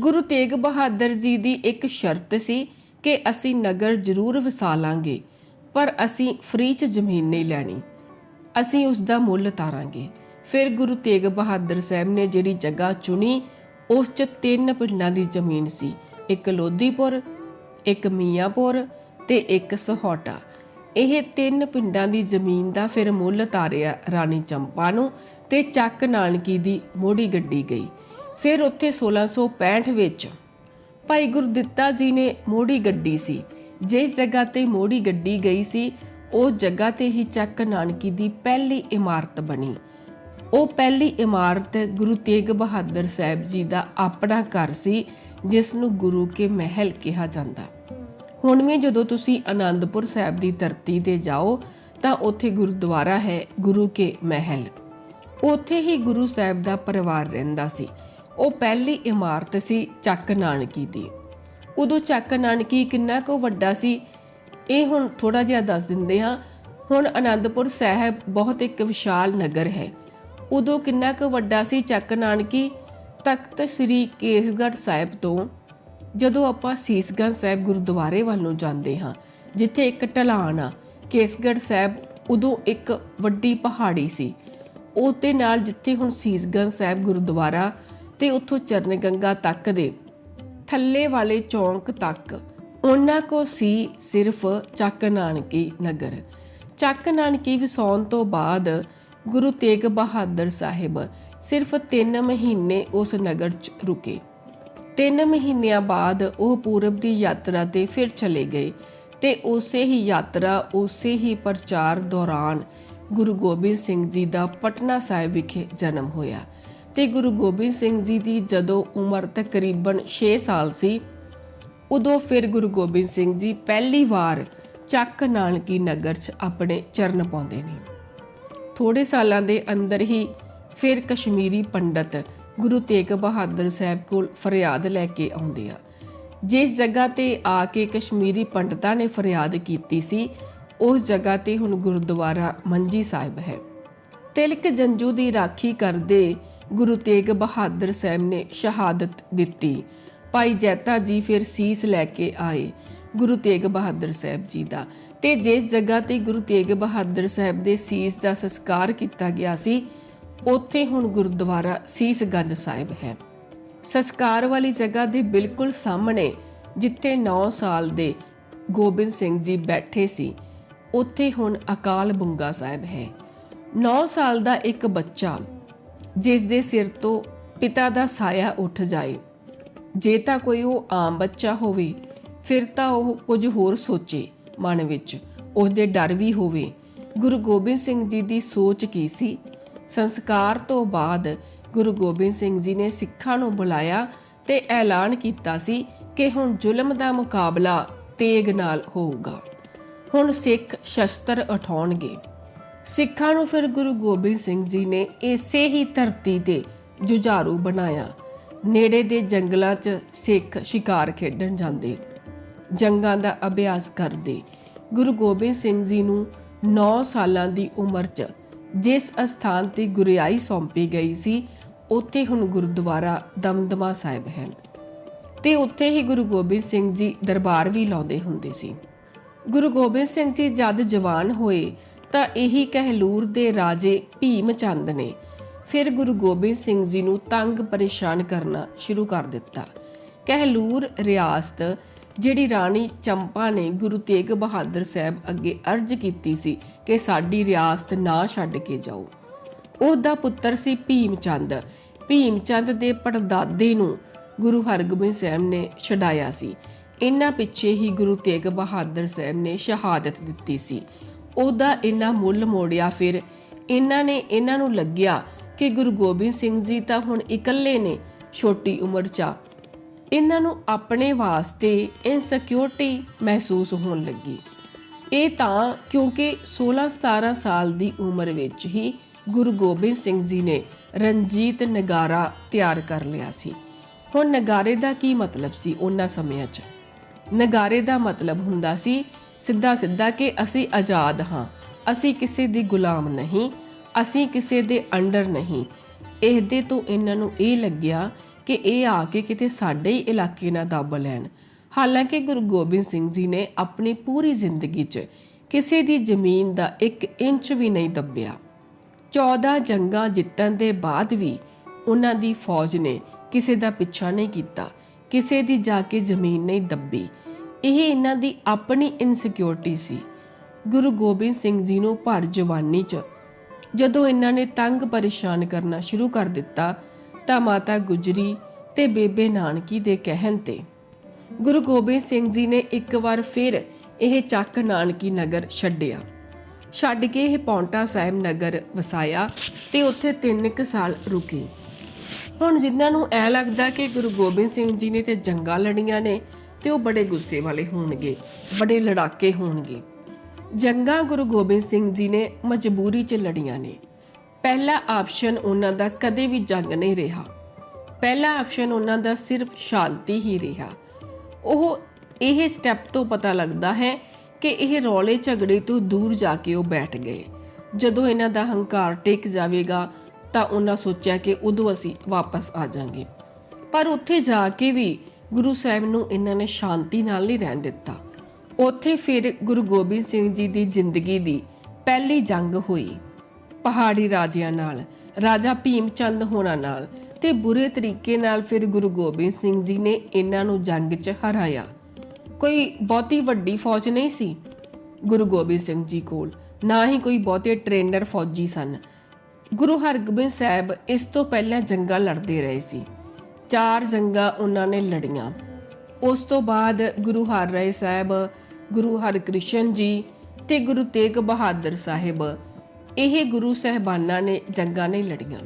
ਗੁਰੂ ਤੇਗ ਬਹਾਦਰ ਜੀ ਦੀ ਇੱਕ ਸ਼ਰਤ ਸੀ ਕਿ ਅਸੀਂ ਨਗਰ ਜ਼ਰੂਰ ਵਸਾ ਲਾਂਗੇ। ਪਰ ਅਸੀਂ ਫ੍ਰੀ ਚ ਜ਼ਮੀਨ ਨਹੀਂ ਲੈਣੀ। ਅਸੀਂ ਉਸ ਦਾ ਮੁੱਲ ਤਾਰਾਂਗੇ। ਫਿਰ ਗੁਰੂ ਤੇਗ ਬਹਾਦਰ ਸਾਹਿਬ ਨੇ ਜਿਹੜੀ ਜਗ੍ਹਾ ਚੁਣੀ, ਉਸ 'ਚ ਤਿੰਨ ਪਿੰਡਾਂ ਦੀ ਜ਼ਮੀਨ ਸੀ। ਇੱਕ ਲੋਧੀਪੁਰ ਇੱਕ ਮੀਆਂਪੁਰ ਤੇ ਇੱਕ ਸਹੋਟਾ। ਇਹ ਤਿੰਨ ਪਿੰਡਾਂ ਦੀ ਜ਼ਮੀਨ ਦਾ ਫਿਰ ਮੁੱਲ ਤਾਰਿਆ ਰਾਣੀ ਚੰਪਾ ਨੂੰ ਤੇ ਚੱਕ ਨਾਨਕੀ ਦੀ ਮੋੜੀ ਗੱਡੀ ਗਈ। ਫਿਰ ਉੱਥੇ 1665 ਵਿੱਚ ਭਾਈ ਗੁਰਦਿੱਤਾ ਜੀ ਨੇ ਮੋੜੀ ਗੱਡੀ ਸੀ। ਜਿਸ ਜਗ੍ਹਾ ਤੇ ਮੋੜੀ ਗੱਡੀ ਗਈ ਸੀ, ਉਸ ਜਗ੍ਹਾ ਤੇ ਹੀ ਚੱਕ ਨਾਨਕੀ ਦੀ ਪਹਿਲੀ ਇਮਾਰਤ ਬਣੀ। ਉਹ ਪਹਿਲੀ ਇਮਾਰਤ ਗੁਰੂ ਤੇਗ ਬਹਾਦਰ ਸਾਹਿਬ ਜੀ ਦਾ ਆਪਣਾ ਘਰ ਸੀ ਜਿਸ ਨੂੰ ਗੁਰੂ ਕੇ ਮਹਿਲ ਕਿਹਾ ਜਾਂਦਾ। ਹੁਣ ਵੀ ਜਦੋਂ ਤੁਸੀਂ ਆਨੰਦਪੁਰ ਸਾਹਿਬ ਦੀ ਧਰਤੀ ਤੇ ਜਾਓ, ਤਾਂ ਉੱਥੇ ਗੁਰਦੁਆਰਾ ਹੈ ਗੁਰੂ ਕੇ ਮਹਿਲ। ਉੱਥੇ ਹੀ ਗੁਰੂ ਸਾਹਿਬ ਦਾ ਪਰਿਵਾਰ ਰਹਿੰਦਾ ਸੀ। ਉਹ ਪਹਿਲੀ ਇਮਾਰਤ ਸੀ ਚੱਕ ਨਾਨਕੀ ਦੀ। ਉਦੋਂ ਚੱਕ ਨਾਨਕੀ ਕਿੰਨਾ ਕੁ ਵੱਡਾ ਸੀ। ਇਹ ਹੁਣ ਥੋੜਾ ਜਿਹਾ ਦੱਸ ਦਿੰਦੇ ਹਾਂ। ਹੁਣ ਆਨੰਦਪੁਰ ਸਾਹਿਬ ਬਹੁਤ ਇੱਕ ਵਿਸ਼ਾਲ ਨਗਰ ਹੈ। ਉਦੋਂ ਕਿੰਨਾ ਕੁ ਵੱਡਾ ਸੀ ਚੱਕ ਨਾਨਕੀ? ਤਖਤ ਸ੍ਰੀ ਕੇਸਗੜ੍ਹ ਸਾਹਿਬ ਤੋਂ। ਜਦੋਂ ਆਪਾਂ ਸੀਸਗੰਜ ਸਾਹਿਬ ਗੁਰਦੁਆਰੇ ਵੱਲ ਨੂੰ ਜਾਂਦੇ ਹਾਂ, ਜਿੱਥੇ ਇੱਕ ਢਲਾਨ ਆ, ਕੇਸਗੜ੍ਹ ਸਾਹਿਬ ਉਦੋਂ ਇੱਕ ਵੱਡੀ ਪਹਾੜੀ ਸੀ। ਉਸ ਦੇ ਨਾਲ ਜਿੱਥੇ ਹੁਣ ਸੀਸਗੰਜ ਸਾਹਿਬ ਗੁਰਦੁਆਰਾ ਤੇ ਉੱਥੋਂ ਚਰਨ ਗੰਗਾ ਤੱਕ ਦੇ ਥੱਲੇ ਵਾਲੇ ਚੌਂਕ ਤੱਕ। ਉਹਨਾਂ ਕੋ ਸੀ ਸਿਰਫ ਚੱਕ ਨਾਨਕੀ ਨਗਰ। ਚੱਕ ਨਾਨਕੀ ਵਸਾਉਣ ਤੋਂ ਬਾਅਦ ਗੁਰੂ ਤੇਗ ਬਹਾਦਰ ਸਾਹਿਬ ਸਿਰਫ 3 ਮਹੀਨੇ ਉਸ ਨਗਰ 'ਚ ਰੁਕੇ। ਤਿੰਨ ਮਹੀਨਿਆਂ ਬਾਅਦ ਉਹ ਪੂਰਬ ਦੀ ਯਾਤਰਾ ਤੇ ਫਿਰ ਚਲੇ ਗਏ ਤੇ ਉਸੇ ਹੀ ਯਾਤਰਾ, ਉਸੇ ਹੀ ਪ੍ਰਚਾਰ ਦੌਰਾਨ ਗੁਰੂ ਗੋਬਿੰਦ ਸਿੰਘ ਜੀ ਦਾ ਪਟਨਾ ਸਾਹਿਬ ਵਿਖੇ ਜਨਮ ਹੋਇਆ। ਤੇ ਗੁਰੂ ਗੋਬਿੰਦ ਸਿੰਘ ਜੀ ਦੀ ਜਦੋਂ ਉਮਰ ਤਕਰੀਬਨ 6 ਸਾਲ ਸੀ, ਉਦੋਂ ਫਿਰ ਗੁਰੂ ਗੋਬਿੰਦ ਸਿੰਘ ਜੀ ਪਹਿਲੀ ਵਾਰ ਚੱਕ ਨਾਨਕੀ ਨਗਰ 'ਚ ਆਪਣੇ ਚਰਨ ਪਾਉਂਦੇ ਨੇ। ਥੋੜੇ ਸਾਲਾਂ ਦੇ ਅੰਦਰ ਹੀ ਫਿਰ ਕਸ਼ਮੀਰੀ ਪੰਡਤ ਗੁਰੂ ਤੇਗ ਬਹਾਦਰ ਸਾਹਿਬ ਕੋਲ ਫਰਿਆਦ ਲੈ ਕੇ ਆਉਂਦੇ ਆ। ਜਿਸ ਜਗ੍ਹਾ ਤੇ ਆ ਕੇ ਕਸ਼ਮੀਰੀ ਪੰਡਤਾਂ ਨੇ ਫਰਿਆਦ ਕੀਤੀ ਸੀ, ਉਸ ਜਗ੍ਹਾ ਤੇ ਹੁਣ ਗੁਰਦੁਆਰਾ ਮੰਜੀ ਸਾਹਿਬ ਹੈ। ਤਿਲਕ ਜੰਜੂ ਦੀ ਰਾਖੀ ਕਰਦੇ ਗੁਰੂ ਤੇਗ ਬਹਾਦਰ ਸਾਹਿਬ ਨੇ ਸ਼ਹਾਦਤ ਦਿੱਤੀ। ਭਾਈ ਜੈਤਾ ਜੀ ਫਿਰ ਸੀਸ ਲੈ ਕੇ ਆਏ ਗੁਰੂ ਤੇਗ ਬਹਾਦਰ ਸਾਹਿਬ ਜੀ ਦਾ। ਤੇ ਜਿਸ ਜਗ੍ਹਾ ਤੇ ਗੁਰੂ ਤੇਗ ਬਹਾਦਰ ਸਾਹਿਬ ਦੇ ਸੀਸ ਦਾ ਸੰਸਕਾਰ ਕੀਤਾ ਗਿਆ ਸੀ, ਉੱਥੇ ਹੁਣ ਗੁਰਦੁਆਰਾ ਸੀਸਗੰਜ ਸਾਹਿਬ ਹੈ। ਸੰਸਕਾਰ ਵਾਲੀ ਜਗ੍ਹਾ ਦੇ ਬਿਲਕੁਲ ਸਾਹਮਣੇ, ਜਿੱਥੇ 9 ਸਾਲ ਦੇ ਗੋਬਿੰਦ ਸਿੰਘ ਜੀ ਬੈਠੇ ਸੀ, ਉੱਥੇ ਹੁਣ ਅਕਾਲ ਬੁੰਗਾ ਸਾਹਿਬ ਹੈ। 9 ਸਾਲ ਦਾ ਇੱਕ ਬੱਚਾ ਜਿਸ ਦੇ ਸਿਰ ਤੋਂ ਪਿਤਾ ਦਾ ਸਾਇਆ ਉੱਠ ਜਾਏ। ਜੇ ਤਾਂ ਕੋਈ ਉਹ ਆਮ ਬੱਚਾ ਹੋਵੇ, ਫਿਰ ਤਾਂ ਉਹ ਕੁਝ ਹੋਰ ਸੋਚੇ ਮਨ ਵਿੱਚ। ਉਸ ਦੇ ਡਰ ਵੀ ਹੋਵੇ। ਗੁਰੂ ਗੋਬਿੰਦ ਸਿੰਘ ਜੀ ਦੀ ਸੋਚ ਕੀ ਸੀ? ਸੰਸਕਾਰ ਤੋਂ ਬਾਅਦ ਗੁਰੂ ਗੋਬਿੰਦ ਸਿੰਘ ਜੀ ਨੇ ਸਿੱਖਾਂ ਨੂੰ ਬੁਲਾਇਆ ਤੇ ਐਲਾਨ ਕੀਤਾ ਸੀ ਕਿ ਹੁਣ ਜ਼ੁਲਮ ਦਾ ਮੁਕਾਬਲਾ ਤੇਗ ਨਾਲ ਹੋਊਗਾ। ਹੁਣ ਸਿੱਖ ਸ਼ਸਤਰ ਉਠਾਉਣਗੇ। ਸਿੱਖਾਂ ਨੂੰ ਫਿਰ ਗੁਰੂ ਗੋਬਿੰਦ ਸਿੰਘ ਜੀ ਨੇ ਇਸੇ ਹੀ ਧਰਤੀ ਤੇ ਜੁਝਾਰੂ ਬਣਾਇਆ। ਨੇੜੇ ਦੇ ਜੰਗਲਾਂ 'ਚ ਸਿੱਖ ਸ਼ਿਕਾਰ ਖੇਡਣ ਜਾਂਦੇ। ਜੰਗਾਂ ਦਾ ਅਭਿਆਸ ਕਰਦੇ। ਗੁਰੂ ਗੋਬਿੰਦ ਸਿੰਘ ਜੀ ਨੂੰ 9 ਸਾਲਾਂ ਦੀ ਉਮਰ 'ਚ ਜਿਸ ਅਸਥਾਨ ਤੇ ਗੁਰਿਆਈ ਸੌਂਪੀ ਗਈ ਸੀ, ਉੱਥੇ ਹੁਣ ਗੁਰਦੁਆਰਾ ਦਮਦਮਾ ਸਾਹਿਬ ਹੈ। ਤੇ ਉੱਥੇ ਹੀ ਗੁਰੂ ਗੋਬਿੰਦ ਸਿੰਘ ਜੀ ਦਰਬਾਰ ਵੀ ਲਾਉਂਦੇ ਹੁੰਦੇ ਸੀ। ਗੁਰੂ ਗੋਬਿੰਦ ਸਿੰਘ ਜੀ ਜਦ ਜਵਾਨ ਹੋਏ ਤਾਂ ਇਹੀ ਕਹਿਲੂਰ ਦੇ ਰਾਜੇ ਭੀਮ ਚੰਦ ਨੇ। ਫਿਰ ਗੁਰੂ ਗੋਬਿੰਦ ਸਿੰਘ ਜੀ ਨੂੰ ਤੰਗ ਪਰੇਸ਼ਾਨ ਕਰਨਾ ਸ਼ੁਰੂ ਕਰ ਦਿੱਤਾ। ਕਹਿਲੂਰ ਰਿਆਸਤ, ਜਿਹੜੀ ਰਾਣੀ ਚੰਪਾ ਨੇ ਗੁਰੂ ਤੇਗ ਬਹਾਦਰ ਸਾਹਿਬ ਅੱਗੇ ਅਰਜ਼ ਕੀਤੀ ਸੀ ਕਿ ਸਾਡੀ ਰਿਆਸਤ ਨਾ ਛੱਡ ਕੇ ਜਾਓ। ਉਹਦਾ ਪੁੱਤਰ ਸੀ ਭੀਮ ਚੰਦ। ਭੀਮ ਚੰਦ ਦੇ ਪੜਦਾਦੇ ਨੂੰ ਗੁਰੂ ਹਰਗੋਬਿੰਦ ਸਾਹਿਬ ਨੇ ਛਡਾਇਆ ਸੀ। ਇਹਨਾਂ ਪਿੱਛੇ ਹੀ ਗੁਰੂ ਤੇਗ ਬਹਾਦਰ ਸਾਹਿਬ ਨੇ ਸ਼ਹਾਦਤ ਦਿੱਤੀ ਸੀ। ਉਹਦਾ ਇੰਨਾ ਮੁੱਲ ਮੋੜਿਆ ਫਿਰ। ਇਹਨਾਂ ਨੇ ਇਹਨਾਂ ਨੂੰ ਲੱਗਿਆ ਕਿ ਗੁਰੂ ਗੋਬਿੰਦ ਸਿੰਘ ਜੀ ਤਾਂ ਹੁਣ ਇਕੱਲੇ ਨੇ ਛੋਟੀ ਉਮਰ 'ਚ। ਇਹਨਾਂ ਨੂੰ ਆਪਣੇ ਵਾਸਤੇ ਇਨਸਿਕਿਉਰਿਟੀ ਮਹਿਸੂਸ ਹੋਣ ਲੱਗੀ। ਇਹ ਤਾਂ ਕਿਉਂਕਿ 16-17 ਸਾਲ ਦੀ ਉਮਰ ਵਿੱਚ ਹੀ ਗੁਰੂ ਗੋਬਿੰਦ ਸਿੰਘ ਜੀ ਨੇ ਰਣਜੀਤ ਨਗਾਰਾ ਤਿਆਰ ਕਰ ਲਿਆ ਸੀ। ਹੁਣ ਨਗਾਰੇ ਦਾ ਕੀ ਮਤਲਬ ਸੀ ਉਹਨਾਂ ਸਮਿਆਂ 'ਚ? ਨਗਾਰੇ ਦਾ ਮਤਲਬ ਹੁੰਦਾ ਸੀ ਸਿੱਧਾ ਸਿੱਧਾ ਕਿ ਅਸੀਂ ਆਜ਼ਾਦ ਹਾਂ। ਅਸੀਂ ਕਿਸੇ ਦੀ ਗੁਲਾਮ ਨਹੀਂ, ਅਸੀਂ ਕਿਸੇ ਦੇ ਅੰਡਰ ਨਹੀਂ। ਇਹਦੇ ਤੋਂ ਇਹਨਾਂ ਨੂੰ ਇਹ ਲੱਗਿਆ ਕਿ ਇਹ ਆ ਕੇ ਕਿਤੇ ਸਾਡੇ ਹੀ ਇਲਾਕੇ ਨਾਲ ਦੱਬ ਲੈਣ। ਹਾਲਾਂਕਿ ਗੁਰੂ ਗੋਬਿੰਦ ਸਿੰਘ ਜੀ ਨੇ ਆਪਣੀ ਪੂਰੀ ਜ਼ਿੰਦਗੀ 'ਚ ਕਿਸੇ ਦੀ ਜ਼ਮੀਨ ਦਾ 1 ਇੰਚ ਵੀ ਨਹੀਂ ਦੱਬਿਆ। 14 ਜੰਗਾਂ ਜਿੱਤਣ ਦੇ ਬਾਅਦ ਵੀ ਉਹਨਾਂ ਦੀ ਫੌਜ ਨੇ ਕਿਸੇ ਦਾ ਪਿੱਛਾ ਨਹੀਂ ਕੀਤਾ, ਕਿਸੇ ਦੀ ਜਾ ਕੇ ਜ਼ਮੀਨ ਨਹੀਂ ਦੱਬੀ। ਇਹ ਇਹਨਾਂ ਦੀ ਆਪਣੀ ਇਨਸਿਕਿਉਰਿਟੀ ਸੀ। ਗੁਰੂ ਗੋਬਿੰਦ ਸਿੰਘ ਜੀ ਨੂੰ ਭਰ ਜਵਾਨੀ 'ਚ ਜਦੋਂ ਇਹਨਾਂ ਨੇ ਤੰਗ ਪਰੇਸ਼ਾਨ ਕਰਨਾ ਸ਼ੁਰੂ ਕਰ ਦਿੱਤਾ ਤਾਂ ਮਾਤਾ ਗੁਜਰੀ ਤੇ ਬੇਬੇ ਨਾਨਕੀ ਦੇ ਕਹਿਣ ਤੇ ਗੁਰੂ ਗੋਬਿੰਦ ਸਿੰਘ ਜੀ ਨੇ ਇੱਕ ਵਾਰ ਫਿਰ ਇਹ ਚੱਕ ਨਾਨਕੀ ਨਗਰ ਛੱਡਿਆ। ਛੱਡ ਕੇ ਇਹ ਪੌਂਟਾ ਸਾਹਿਬ ਨਗਰ ਵਸਾਇਆ ਤੇ ਉੱਥੇ 3 ਕੁ ਸਾਲ ਰੁਕੇ। ਹੁਣ ਜਿਨ੍ਹਾਂ ਨੂੰ ਐ ਲੱਗਦਾ ਕਿ ਗੁਰੂ ਗੋਬਿੰਦ ਸਿੰਘ ਜੀ ਨੇ ਤੇ ਜੰਗਾਂ ਲੜੀਆਂ ਨੇ ਤੇ ਉਹ ਬੜੇ ਗੁੱਸੇ ਵਾਲੇ ਹੋਣਗੇ, ਬੜੇ ਲੜਾਕੇ ਹੋਣਗੇ। ਜੰਗਾਂ ਗੁਰੂ ਗੋਬਿੰਦ ਸਿੰਘ ਜੀ ਨੇ ਮਜਬੂਰੀ 'ਚ ਲੜੀਆਂ ਨੇ। ਪਹਿਲਾ ਆਪਸ਼ਨ ਉਹਨਾਂ ਦਾ ਕਦੇ ਵੀ ਜੰਗ ਨਹੀਂ ਰਿਹਾ। ਪਹਿਲਾ ਆਪਸ਼ਨ ਉਹਨਾਂ ਦਾ ਸਿਰਫ ਸ਼ਾਂਤੀ ਹੀ ਰਿਹਾ। ਉਹ ਇਹ ਸਟੈਪ ਤੋਂ ਪਤਾ ਲੱਗਦਾ ਹੈ ਕਿ ਇਹ ਰੌਲੇ ਝਗੜੇ ਤੋਂ ਦੂਰ ਜਾ ਕੇ ਉਹ ਬੈਠ ਗਏ। ਜਦੋਂ ਇਹਨਾਂ ਦਾ ਹੰਕਾਰ ਟਿਕ ਜਾਵੇਗਾ, ਤਾਂ ਉਹਨਾਂ ਸੋਚਿਆ ਕਿ ਉਦੋਂ ਅਸੀਂ ਵਾਪਸ ਆ ਜਾਾਂਗੇ। ਪਰ ਉੱਥੇ ਜਾ ਕੇ ਵੀ ਗੁਰੂ ਸਾਹਿਬ ਨੂੰ ਇਹਨਾਂ ਨੇ ਸ਼ਾਂਤੀ ਨਾਲ ਨਹੀਂ ਰਹਿਣ ਦਿੱਤਾ। ਉੱਥੇ ਫਿਰ ਗੁਰੂ ਗੋਬਿੰਦ ਸਿੰਘ ਜੀ ਦੀ ਜ਼ਿੰਦਗੀ ਦੀ ਪਹਿਲੀ ਜੰਗ ਹੋਈ। ਪਹਾੜੀ ਰਾਜਿਆਂ ਨਾਲ, ਰਾਜਾ ਭੀਮ ਚੰਦ ਹੋਣਾ ਨਾਲ ਤੇ ਬੁਰੇ ਤਰੀਕੇ ਨਾਲ ਫਿਰ ਗੁਰੂ ਗੋਬਿੰਦ ਸਿੰਘ ਜੀ ਨੇ ਇਹਨਾਂ ਨੂੰ ਜੰਗ 'ਚ ਹਰਾਇਆ। ਕੋਈ ਬਹੁਤੀ ਵੱਡੀ ਫੌਜ ਨਹੀਂ ਸੀ ਗੁਰੂ ਗੋਬਿੰਦ ਸਿੰਘ ਜੀ ਕੋਲ, ਨਾ ਹੀ ਕੋਈ ਬਹੁਤੇ ਟ੍ਰੇਨਰ ਫੌਜੀ ਸਨ। ਗੁਰੂ ਹਰਗੋਬਿੰਦ ਸਾਹਿਬ ਇਸ ਤੋਂ ਪਹਿਲਾਂ ਜੰਗਾਂ ਲੜਦੇ ਰਹੇ ਸੀ। ਚਾਰ ਜੰਗਾਂ ਉਹਨਾਂ ਨੇ ਲੜੀਆਂ। ਉਸ ਤੋਂ ਬਾਅਦ ਗੁਰੂ ਹਰ ਹਰਰਾਏ ਸਾਹਿਬ, ਗੁਰੂ ਹਰਕ੍ਰਿਸ਼ਨ ਜੀ ਤੇ ਗੁਰੂ ਤੇਗ ਬਹਾਦਰ ਸਾਹਿਬ ਇਹ ਗੁਰੂ ਸਹਿਬਾਨਾਂ ਨੇ ਜੰਗਾਂ ਨੇ ਲੜੀਆਂ।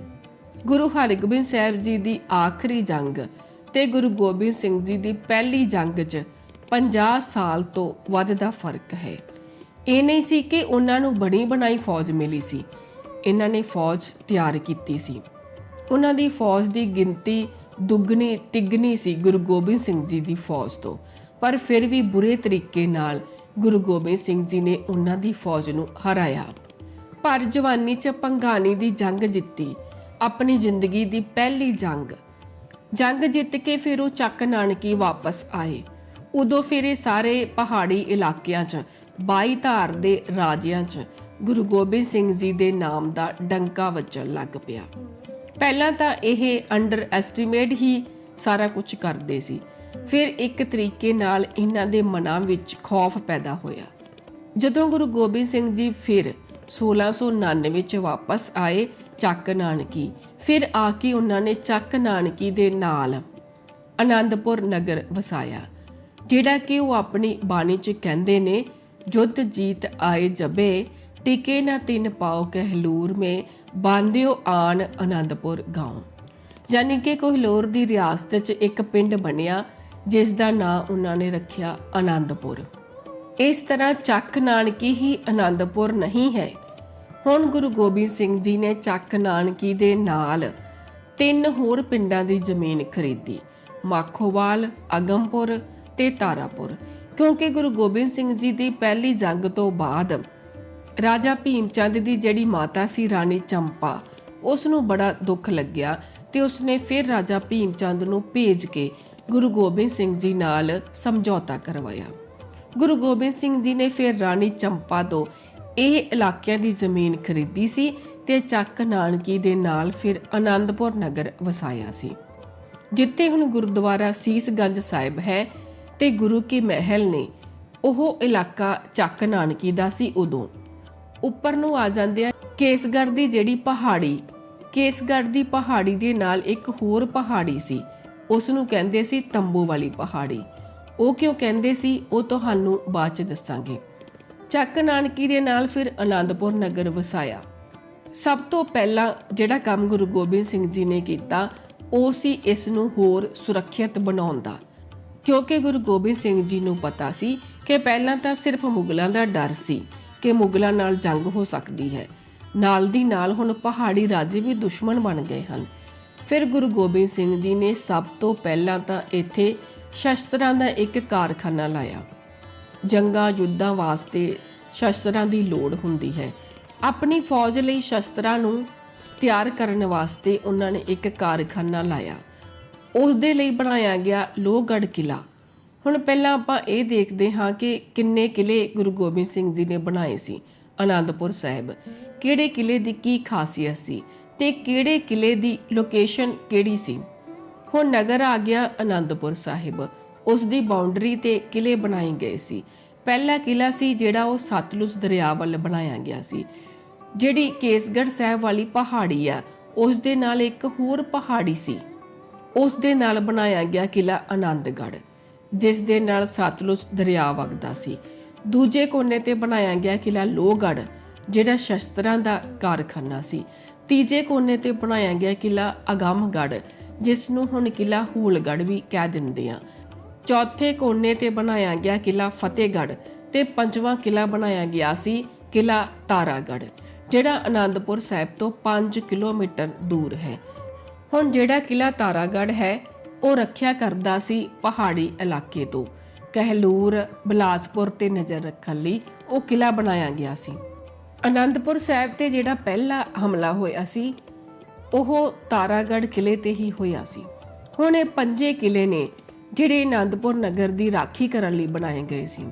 ਗੁਰੂ ਹਰਗੋਬਿੰਦ ਸਾਹਿਬ ਜੀ ਦੀ ਆਖਰੀ ਜੰਗ ਤੇ ਗੁਰੂ ਗੋਬਿੰਦ ਸਿੰਘ ਜੀ ਦੀ ਪਹਿਲੀ ਜੰਗ 'ਚ 50 ਸਾਲ ਤੋਂ ਵੱਧ ਦਾ ਫ਼ਰਕ ਹੈ। ਇਹ ਨਹੀਂ ਸੀ ਕਿ ਉਹਨਾਂ ਨੂੰ ਬਣੀ ਬਣਾਈ ਫੌਜ ਮਿਲੀ ਸੀ। ਇਹਨਾਂ ਨੇ ਫੌਜ ਤਿਆਰ ਕੀਤੀ ਸੀ। ਉਹਨਾਂ ਦੀ ਫੌਜ ਦੀ ਗਿਣਤੀ ਦੁੱਗਣੀ, ਤਿੱਗਣੀ ਸੀ ਗੁਰੂ ਗੋਬਿੰਦ ਸਿੰਘ ਜੀ ਦੀ ਫੌਜ ਤੋਂ। ਪਰ ਫਿਰ ਵੀ ਬੁਰੇ ਤਰੀਕੇ ਨਾਲ ਗੁਰੂ ਗੋਬਿੰਦ ਸਿੰਘ ਜੀ ਨੇ ਉਹਨਾਂ ਦੀ ਫੌਜ ਨੂੰ ਹਰਾਇਆ। ਪਰ ਜਵਾਨੀ 'ਚ ਪੰਗਾਣੀ ਦੀ ਜੰਗ ਜਿੱਤੀ। ਆਪਣੀ ਜ਼ਿੰਦਗੀ ਦੀ ਪਹਿਲੀ ਜੰਗ। ਜੰਗ ਜਿੱਤ ਕੇ ਫਿਰ ਉਹ ਚੱਕ ਨਾਨਕੀ ਵਾਪਸ ਆਏ। ਉਦੋਂ ਫਿਰ ਇਹ ਸਾਰੇ ਪਹਾੜੀ ਇਲਾਕਿਆਂ 'ਚ ਬਾਈ ਧਾਰ ਦੇ ਰਾਜਿਆਂ 'ਚ ਗੁਰੂ ਗੋਬਿੰਦ ਸਿੰਘ ਜੀ ਦੇ ਨਾਮ ਦਾ ਡੰਕਾ ਵੱਜਣ ਲੱਗ ਪਿਆ। ਪਹਿਲਾਂ ਤਾਂ ਇਹ ਅੰਡਰ ਐਸਟੀਮੇਟ ਹੀ ਸਾਰਾ ਕੁਝ ਕਰਦੇ ਸੀ। ਫਿਰ ਇੱਕ ਤਰੀਕੇ ਨਾਲ ਇਹਨਾਂ ਦੇ ਮਨਾਂ ਵਿੱਚ ਖੌਫ ਪੈਦਾ ਹੋਇਆ। ਜਦੋਂ ਗੁਰੂ ਗੋਬਿੰਦ ਸਿੰਘ ਜੀ ਫਿਰ 1699 ਵਿੱਚ ਵਾਪਸ ਆਏ ਚੱਕ ਨਾਨਕੀ, ਫਿਰ ਆ ਕੇ ਉਹਨਾਂ ਨੇ ਚੱਕ ਨਾਨਕੀ ਦੇ ਨਾਲ ਆਨੰਦਪੁਰ ਨਗਰ ਵਸਾਇਆ, ਜਿਹੜਾ ਕਿ ਉਹ ਆਪਣੀ ਬਾਣੀ 'ਚ ਕਹਿੰਦੇ ਨੇ, ਜੁੱਧ ਜੀਤ ਆਏ ਜਬੇ ਟਿਕੇ ਨਾ ਤਿੰਨ ਪਾਓ ਕਹਿਲੂਰ ਮੇ, ਬਾਂਧਿਓ ਆਣ ਆਨੰਦਪੁਰ ਗਾਉਂ। ਯਾਨੀ ਕਿ ਕੋਹਿਲੂਰ ਦੀ ਰਿਆਸਤ 'ਚ ਇੱਕ ਪਿੰਡ ਬਣਿਆ ਜਿਸ ਦਾ ਨਾਂ ਉਹਨਾਂ ਨੇ ਰੱਖਿਆ ਆਨੰਦਪੁਰ ਇਸ ਤਰ੍ਹਾਂ ਚੱਕ ਨਾਨਕੀ ਹੀ ਆਨੰਦਪੁਰ ਨਹੀਂ ਹੈ। ਹੁਣ ਗੁਰੂ ਗੋਬਿੰਦ ਸਿੰਘ ਜੀ ਨੇ ਚੱਕ ਨਾਨਕੀ ਦੇ ਨਾਲ ਤਿੰਨ ਹੋਰ ਪਿੰਡਾਂ ਦੀ ਜ਼ਮੀਨ ਖਰੀਦੀ, ਮਾਖੋਵਾਲ ਅਗੰਪੁਰ ਤੇ ਤਾਰਾਪੁਰ। ਕਿਉਂਕਿ ਗੁਰੂ ਗੋਬਿੰਦ ਸਿੰਘ ਜੀ ਦੀ ਪਹਿਲੀ ਜੰਗ ਤੋਂ ਬਾਅਦ ਰਾਜਾ ਭੀਮ ਚੰਦ ਦੀ ਜਿਹੜੀ ਮਾਤਾ ਸੀ, ਰਾਣੀ ਚੰਪਾ ਉਸ ਨੂੰ ਬੜਾ ਦੁੱਖ ਲੱਗਿਆ ਤੇ ਉਸਨੇ ਫਿਰ ਰਾਜਾ ਭੀਮ ਚੰਦ ਨੂੰ ਭੇਜ ਕੇ ਗੁਰੂ ਗੋਬਿੰਦ ਸਿੰਘ ਜੀ ਨਾਲ ਸਮਝੌਤਾ ਕਰਵਾਇਆ। ਗੁਰੂ ਗੋਬਿੰਦ ਸਿੰਘ ਜੀ ਨੇ ਫਿਰ ਰਾਣੀ ਚੰਪਾ ਤੋਂ ਇਹ ਇਲਾਕਿਆਂ ਦੀ ਜ਼ਮੀਨ ਖਰੀਦੀ ਸੀ ਤੇ ਚੱਕ ਨਾਨਕੀ ਦੇ ਨਾਲ ਫਿਰ ਆਨੰਦਪੁਰ ਨਗਰ ਵਸਾਇਆ ਸੀ। ਜਿੱਥੇ ਹੁਣ ਗੁਰਦੁਆਰਾ ਸੀਸਗੰਜ ਸਾਹਿਬ ਹੈ ਤੇ ਗੁਰੂ ਕੀ ਮਹਿਲ ਨੇ ਉਹ ਇਲਾਕਾ ਚੱਕ ਨਾਨਕੀ ਦਾ ਸੀ ਉਦੋਂ। ਉੱਪਰ ਨੂੰ ਆ ਜਾਂਦੇ ਆ। ਕੇਸਗੜ੍ਹ ਦੀ ਜਿਹੜੀ ਪਹਾੜੀ, ਕੇਸਗੜ੍ਹ ਦੀ ਪਹਾੜੀ ਦੇ ਨਾਲ ਇੱਕ ਹੋਰ ਪਹਾੜੀ ਸੀ। ਉਸ ਨੂੰ ਕਹਿੰਦੇ ਸੀ ਤੰਬੂ ਵਾਲੀ ਪਹਾੜੀ। ਉਹ ਕਿਉਂ ਕਹਿੰਦੇ ਸੀ, ਉਹ ਤੁਹਾਨੂੰ ਬਾਅਦ ਚ ਦੱਸਾਂਗੇ। ਚੱਕ ਨਾਨਕੀ ਦੇ ਨਾਲ ਫਿਰ ਆਨੰਦਪੁਰ ਨਗਰ ਵਸਾਇਆ। ਸਭ ਤੋਂ ਪਹਿਲਾਂ ਜਿਹੜਾ ਕੰਮ ਗੁਰੂ ਗੋਬਿੰਦ ਸਿੰਘ ਜੀ ਨੇ ਕੀਤਾ, ਉਹ ਸੀ ਇਸ ਨੂੰ ਹੋਰ ਸੁਰੱਖਿਅਤ ਬਣਾਉਣ ਦਾ। ਕਿਉਂਕਿ ਗੁਰੂ ਗੋਬਿੰਦ ਸਿੰਘ ਜੀ ਨੂੰ ਪਤਾ ਸੀ ਕਿ ਪਹਿਲਾਂ ਤਾਂ ਸਿਰਫ ਮੁਗਲਾਂ ਦਾ ਡਰ ਸੀ। ਕਿ ਮੁਗਲਾਂ ਨਾਲ ਜੰਗ ਹੋ ਸਕਦੀ ਹੈ। ਨਾਲ ਦੀ ਨਾਲ ਹੁਣ ਪਹਾੜੀ ਰਾਜੇ ਵੀ ਦੁਸ਼ਮਣ ਬਣ ਗਏ ਹਨ। ਫਿਰ ਗੁਰੂ ਗੋਬਿੰਦ ਸਿੰਘ ਜੀ ਨੇ ਸਭ ਤੋਂ ਪਹਿਲਾਂ ਤਾਂ ਇੱਥੇ ਸ਼ਸਤਰਾਂ ਦਾ ਇੱਕ ਕਾਰਖਾਨਾ ਲਾਇਆ। ਜੰਗਾਂ ਯੁੱਧਾਂ ਵਾਸਤੇ ਸ਼ਸਤਰਾਂ ਦੀ ਲੋੜ ਹੁੰਦੀ ਹੈ। ਆਪਣੀ ਫੌਜ ਲਈ ਸ਼ਸਤਰਾਂ ਨੂੰ ਤਿਆਰ ਕਰਨ ਵਾਸਤੇ ਉਹਨਾਂ ਨੇ ਇੱਕ ਕਾਰਖਾਨਾ ਲਾਇਆ। ਉਸ ਦੇ ਲਈ ਬਣਾਇਆ ਗਿਆ ਲੋਹਗੜ੍ਹ ਕਿਲਾ ਹੁਣ ਪਹਿਲਾਂ ਆਪਾਂ ਇਹ ਦੇਖਦੇ ਹਾਂ ਕਿ ਕਿੰਨੇ ਕਿਲੇ ਗੁਰੂ ਗੋਬਿੰਦ ਸਿੰਘ ਜੀ ਨੇ ਬਣਾਏ ਸੀ, ਆਨੰਦਪੁਰ ਸਾਹਿਬ। ਕਿਹੜੇ ਕਿਲੇ ਦੀ ਕੀ ਖਾਸੀਅਤ ਸੀ ਤੇ ਕਿਹੜੇ ਕਿਲੇ ਦੀ ਲੋਕੇਸ਼ਨ ਕਿਹੜੀ ਸੀ? ਹੁਣ ਨਗਰ ਆ ਗਿਆ ਆਨੰਦਪੁਰ ਸਾਹਿਬ। ਉਸ ਦੀ ਬਾਉਂਡਰੀ ਤੇ ਕਿਲੇ ਬਣਾਏ ਗਏ ਸੀ। ਪਹਿਲਾ ਕਿਲਾ ਸੀ ਜਿਹੜਾ ਉਹ ਸਤਲੁਜ ਦਰਿਆ ਵੱਲ ਬਣਾਇਆ ਗਿਆ ਸੀ। ਜਿਹੜੀ ਕੇਸਗੜ੍ਹ ਸਾਹਿਬ ਵਾਲੀ ਪਹਾੜੀ ਆ, ਉਸ ਦੇ ਨਾਲ ਇੱਕ ਹੋਰ ਪਹਾੜੀ ਸੀ। ਉਸ ਦੇ ਨਾਲ ਬਣਾਇਆ ਗਿਆ ਕਿਲਾ ਆਨੰਦਗੜ੍ਹ। ਜਿਸ ਦੇ ਨਾਲ ਸਤਲੁਜ ਦਰਿਆ ਵਗਦਾ ਸੀ। ਦੂਜੇ ਕੋਨੇ ਤੇ ਬਣਾਇਆ ਗਿਆ ਕਿਲਾ ਲੋਹਗੜ੍ਹ, ਜਿਹੜਾ ਸ਼ਸਤਰਾਂ ਦਾ ਕਾਰਖਾਨਾ ਸੀ। ਤੀਜੇ ਕੋਨੇ ਤੇ ਬਣਾਇਆ ਗਿਆ ਕਿਲਾ ਅਗੰਮਗੜ੍ਹ, ਜਿਸ ਨੂੰ ਹੁਣ ਕਿਲਾ ਹੂਲਗੜ੍ਹ ਵੀ ਕਹਿ ਦਿੰਦੇ ਆ। ਚੌਥੇ ਕੋਨੇ ਤੇ ਬਣਾਇਆ ਗਿਆ ਕਿਲਾ ਫਤਿਹਗੜ੍ਹ ਤੇ ਪੰਜਵਾਂ ਕਿਲਾ ਬਣਾਇਆ ਗਿਆ ਸੀ ਕਿਲਾ ਤਾਰਾਗੜ੍ਹ, ਜਿਹੜਾ ਆਨੰਦਪੁਰ ਸਾਹਿਬ ਤੋਂ 5 ਕਿਲੋਮੀਟਰ ਦੂਰ ਹੈ। ਹੁਣ ਜਿਹੜਾ ਕਿਲਾ ਤਾਰਾਗੜ੍ਹ ਹੈ ਉਹ ਰੱਖਿਆ ਕਰਦਾ ਸੀ ਪਹਾੜੀ ਇਲਾਕੇ ਤੋਂ। ਕਹਿਲੂਰ, ਬਲਾਸਪੁਰ ਤੇ ਨਜ਼ਰ ਰੱਖਣ ਲਈ ਉਹ ਕਿਲਾ ਬਣਾਇਆ ਗਿਆ ਸੀ। ਅਨੰਦਪੁਰ ਸਾਹਿਬ ਤੇ ਜਿਹੜਾ ਪਹਿਲਾ ਹਮਲਾ ਹੋਇਆ ਸੀ, ਉਹ ਤਾਰਾਗੜ੍ਹ ਕਿਲੇ ਤੇ ਹੀ ਹੋਇਆ ਸੀ। ਹੁਣ ਇਹ ਪੰਜੇ ਕਿਲੇ ਨੇ ਜਿਹੜੇ ਅਨੰਦਪੁਰ ਨਗਰ ਦੀ ਰਾਖੀ ਕਰਨ ਲਈ ਬਣਾਏ ਗਏ ਸੀ।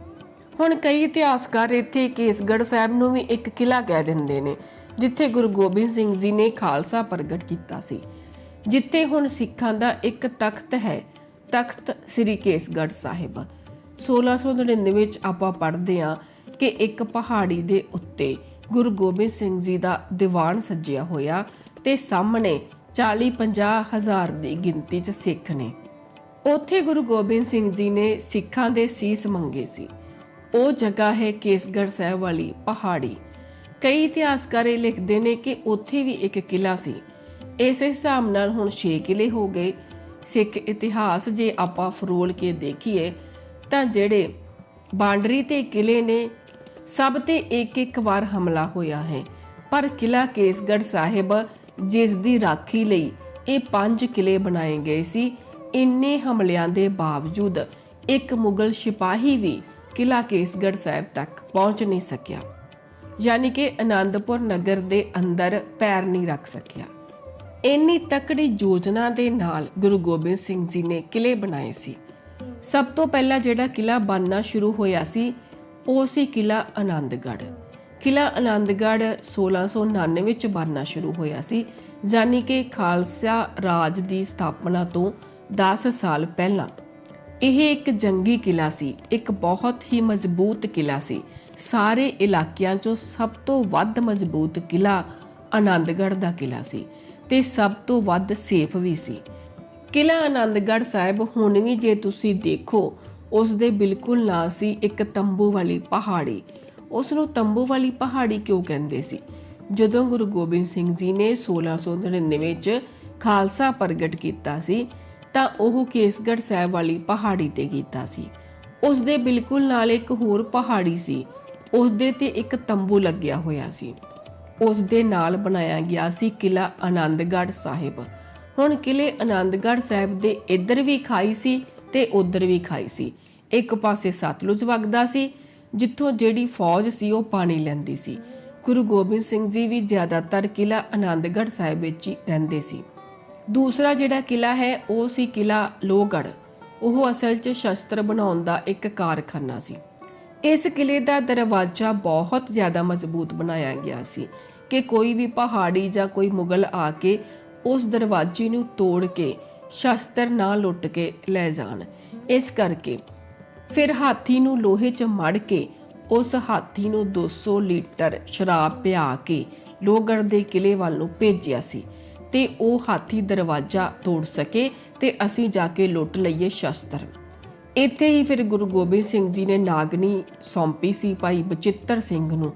ਹੁਣ ਕਈ ਇਤਿਹਾਸਕਾਰ ਇੱਥੇ ਕੇਸਗੜ੍ਹ ਸਾਹਿਬ ਨੂੰ ਵੀ ਇੱਕ ਕਿਲਾ ਕਹਿ ਦਿੰਦੇ ਨੇ, ਜਿੱਥੇ ਗੁਰੂ ਗੋਬਿੰਦ ਸਿੰਘ ਜੀ ਨੇ ਖਾਲਸਾ ਪ੍ਰਗਟ ਕੀਤਾ ਸੀ। ਜਿੱਥੇ ਹੁਣ ਸਿੱਖਾਂ ਦਾ ਇੱਕ ਤਖਤ ਹੈ, ਤਖਤ ਸ੍ਰੀ ਕੇਸਗੜ੍ਹ ਸਾਹਿਬ। 1699 ਵਿੱਚ ਆਪਾਂ ਪੜ੍ਹਦੇ ਹਾਂ ਕਿ ਇੱਕ ਪਹਾੜੀ ਦੇ ਉੱਤੇ ਗੁਰੂ ਗੋਬਿੰਦ ਸਿੰਘ ਜੀ ਦਾ ਦੀਵਾਨ ਸੱਜਿਆ ਹੋਇਆ ਤੇ ਸਾਹਮਣੇ 40-50 ਹਜ਼ਾਰ ਦੀ ਗਿਣਤੀ 'ਚ ਸਿੱਖ ਨੇ। ਉੱਥੇ ਗੁਰੂ ਗੋਬਿੰਦ ਸਿੰਘ ਜੀ ਨੇ ਸਿੱਖਾਂ ਦੇ ਸੀਸ ਮੰਗੇ ਸੀ। ਉਹ ਜਗ੍ਹਾ ਹੈ ਕੇਸਗੜ੍ਹ ਸਾਹਿਬ ਵਾਲੀ ਪਹਾੜੀ। ਕਈ ਇਤਿਹਾਸਕਾਰ ਇਹ ਲਿਖਦੇ ਨੇ ਕਿ ਉੱਥੇ ਵੀ ਇੱਕ ਕਿਲਾ ਸੀ। ਇਸ ਹਿਸਾਬ ਨਾਲ ਹੁਣ 6 ਕਿਲੇ ਹੋ ਗਏ। ਸਿੱਖ ਇਤਿਹਾਸ ਜੇ ਆਪਾਂ ਫਰੋਲ ਕੇ ਦੇਖੀਏ, ਤਾਂ ਜਿਹੜੇ ਬਾਂਡਰੀ ਤੇ ਕਿਲੇ ਨੇ, ਸਭ ਤੇ ਇੱਕ ਇੱਕ ਵਾਰ ਹਮਲਾ ਹੋਇਆ ਹੈ। ਪਰ ਕਿਲਾ ਕੇਸਗੜ੍ਹ ਸਾਹਿਬ, ਜਿਸ ਦੀ ਰਾਖੀ ਲਈ ਇਹ ਪੰਜ ਕਿਲੇ ਬਣਾਏ ਗਏ ਸੀ, ਇੰਨੇ ਹਮਲਿਆਂ ਦੇ ਬਾਵਜੂਦ ਇੱਕ ਮੁਗਲ ਸਿਪਾਹੀ ਵੀ ਕਿਲਾ ਕੇਸਗੜ੍ਹ ਸਾਹਿਬ ਤੱਕ ਪਹੁੰਚ ਨਹੀਂ ਸਕਿਆ। ਯਾਨੀ ਕਿ ਆਨੰਦਪੁਰ ਨਗਰ ਦੇ ਅੰਦਰ ਪੈਰ ਨਹੀਂ ਰੱਖ ਸਕਿਆ। ਇੰਨੀ ਤਕੜੀ ਯੋਜਨਾ ਦੇ ਨਾਲ ਗੁਰੂ ਗੋਬਿੰਦ ਸਿੰਘ ਜੀ ਨੇ ਕਿਲੇ ਬਣਾਏ ਸੀ। ਸਭ ਤੋਂ ਪਹਿਲਾਂ ਜਿਹੜਾ ਕਿਲਾ ਬਣਨਾ ਸ਼ੁਰੂ ਹੋਇਆ ਸੀ, ਉਹ ਸੀ ਕਿਲਾ ਆਨੰਦਗੜ੍ਹ। ਕਿਲਾ ਆਨੰਦਗੜ੍ਹ 1699 ਵਿੱਚ ਬਣਨਾ ਸ਼ੁਰੂ ਹੋਇਆ ਸੀ, ਯਾਨੀ ਕਿ ਖਾਲਸਾ ਰਾਜ ਦੀ ਸਥਾਪਨਾ ਤੋਂ 10 ਸਾਲ ਪਹਿਲਾਂ। ਇਹ ਇੱਕ ਜੰਗੀ ਕਿਲਾ ਸੀ, ਇੱਕ ਬਹੁਤ ਹੀ ਮਜ਼ਬੂਤ ਕਿਲਾ ਸੀ। ਸਾਰੇ ਇਲਾਕਿਆਂ 'ਚੋਂ ਸਭ ਤੋਂ ਵੱਧ ਮਜ਼ਬੂਤ ਕਿਲਾ ਆਨੰਦਗੜ੍ਹ ਦਾ ਕਿਲਾ ਸੀ। ਤੇ ਸਭ ਤੋਂ ਵੱਧ ਸੇਫ ਵੀ ਸੀ। ਕਿਲਾ ਆਨੰਦਗੜ੍ਹ ਸਾਹਿਬ ਹੁਣ ਵੀ ਜੇ ਤੁਸੀਂ ਦੇਖੋ, ਉਸ ਦੇ ਬਿਲਕੁਲ ਨਾਲ ਸੀ ਇੱਕ ਤੰਬੂ ਵਾਲੀ ਪਹਾੜੀ। ਉਸ ਨੂੰ ਤੰਬੂ ਵਾਲੀ ਪਹਾੜੀ ਕਿਉਂ ਕਹਿੰਦੇ ਸੀ? ਜਦੋਂ ਗੁਰੂ ਗੋਬਿੰਦ ਸਿੰਘ ਜੀ ਨੇ 1699 'ਚ ਖਾਲਸਾ ਪ੍ਰਗਟ ਕੀਤਾ ਸੀ, ਤਾਂ ਉਹ ਕੇਸਗੜ੍ਹ ਸਾਹਿਬ ਵਾਲੀ ਪਹਾੜੀ ਤੇ ਕੀਤਾ ਸੀ। ਉਸ ਦੇ ਬਿਲਕੁਲ ਨਾਲ ਇੱਕ ਹੋਰ ਪਹਾੜੀ ਸੀ। ਉਸ ਦੇ ਤੇ ਇੱਕ ਤੰਬੂ ਲੱਗਿਆ ਹੋਇਆ ਸੀ। ਉਸ ਦੇ ਨਾਲ ਬਣਾਇਆ ਗਿਆ ਸੀ ਕਿਲਾ ਆਨੰਦਗੜ੍ਹ ਸਾਹਿਬ। ਹੁਣ ਕਿਲੇ ਆਨੰਦਗੜ੍ਹ ਸਾਹਿਬ ਦੇ ਇੱਧਰ ਵੀ ਖਾਈ ਸੀ ਤੇ ਉੱਧਰ ਵੀ ਖਾਈ ਸੀ। ਇੱਕ ਪਾਸੇ ਸਤਲੁਜ ਵਗਦਾ ਸੀ, ਜਿੱਥੋਂ ਜਿਹੜੀ ਫੌਜ ਸੀ ਉਹ ਪਾਣੀ ਲੈਂਦੀ ਸੀ। ਗੁਰੂ ਗੋਬਿੰਦ ਸਿੰਘ ਜੀ ਵੀ ਜ਼ਿਆਦਾਤਰ ਕਿਲਾ ਆਨੰਦਗੜ੍ਹ ਸਾਹਿਬ ਵਿੱਚ ਹੀ ਰਹਿੰਦੇ ਸੀ। ਦੂਸਰਾ ਜਿਹੜਾ ਕਿਲਾ ਹੈ, ਉਹ ਸੀ ਕਿਲਾ ਲੋਹਗੜ੍ਹ। ਉਹ ਅਸਲ 'ਚ ਸ਼ਸਤਰ ਬਣਾਉਣ ਦਾ ਇੱਕ ਕਾਰਖਾਨਾ ਸੀ। ਇਸ ਕਿਲੇ ਦਾ ਦਰਵਾਜ਼ਾ ਬਹੁਤ ਜ਼ਿਆਦਾ ਮਜ਼ਬੂਤ ਬਣਾਇਆ ਗਿਆ ਸੀ ਕਿ ਕੋਈ ਵੀ ਪਹਾੜੀ ਜਾਂ ਕੋਈ ਮੁਗਲ ਆ ਕੇ ਉਸ ਦਰਵਾਜ਼ੇ ਨੂੰ ਤੋੜ ਕੇ, ਸ਼ਸਤਰ ਨਾ ਲੁੱਟ ਕੇ ਲੈ ਜਾਣ। ਇਸ ਕਰਕੇ ਫਿਰ ਹਾਥੀ ਨੂੰ ਲੋਹੇ 'ਚ ਮੜ ਕੇ ਉਸ ਹਾਥੀ ਨੂੰ 200 ਲੀਟਰ ਸ਼ਰਾਬ ਪਿਆ ਕੇ ਲੋਹਗੜ੍ਹ ਦੇ ਕਿਲੇ ਵੱਲ ਨੂੰ ਭੇਜਿਆ ਸੀ ਤੇ ਉਹ ਹਾਥੀ ਦਰਵਾਜ਼ਾ ਤੋੜ ਸਕੇ ਤੇ ਅਸੀਂ ਜਾ ਕੇ ਲੁੱਟ ਲਈਏ ਸ਼ਸਤਰ। ਇੱਥੇ ਹੀ ਫਿਰ ਗੁਰੂ ਗੋਬਿੰਦ ਸਿੰਘ ਜੀ ਨੇ ਨਾਗਨੀ ਸੌਂਪੀ ਸੀ ਭਾਈ ਬਚਿੱਤਰ ਸਿੰਘ ਨੂੰ।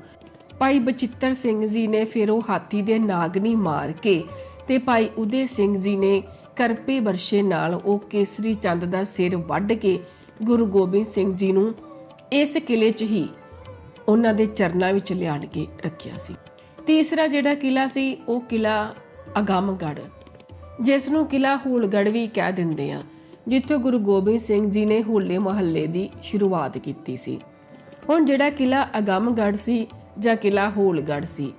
ਭਾਈ ਬਚਿੱਤਰ ਸਿੰਘ ਜੀ ਨੇ ਫਿਰ ਉਹ ਹਾਥੀ ਦੇ ਨਾਗਨੀ ਮਾਰ ਕੇ ਤੇ ਭਾਈ ਉਦੇ ਸਿੰਘ ਜੀ ਨੇ ਕਰਪੇ ਵਰਸ਼ੇ ਨਾਲ ਉਹ ਕੇਸਰੀ ਚੰਦ ਦਾ ਸਿਰ ਵੱਢ ਕੇ ਗੁਰੂ ਗੋਬਿੰਦ ਸਿੰਘ ਜੀ ਨੂੰ ਇਸ ਕਿਲੇ 'ਚ ਹੀ ਉਹਨਾਂ ਦੇ ਚਰਨਾਂ ਵਿੱਚ ਲਿਆਣ ਕੇ ਰੱਖਿਆ ਸੀ। ਤੀਸਰਾ ਜਿਹੜਾ ਕਿਲਾ ਸੀ ਉਹ ਕਿਲਾ ਅਗੰਮਗੜ੍ਹ ਜਿਸ ਨੂੰ ਕਿਲਾ ਹੂਲਗੜ੍ਹ ਵੀ ਕਹਿ ਦਿੰਦੇ ਆ। ਜਿੱਥੇ ਗੁਰੂ ਗੋਬਿੰਦ ਸਿੰਘ ਜੀ ਨੇ ਹੋਲੇ ਮਹੱਲੇ ਦੀ ਸ਼ੁਰੂਆਤ ਕੀਤੀ ਸੀ। ਹੁਣ ਜਿਹੜਾ ਕਿਲਾ ਅਗੰਮਗੜ੍ਹ ਸੀ ਜਾਂ ਕਿਲਾ ਹੂਲਗੜ੍ਹ ਸੀ,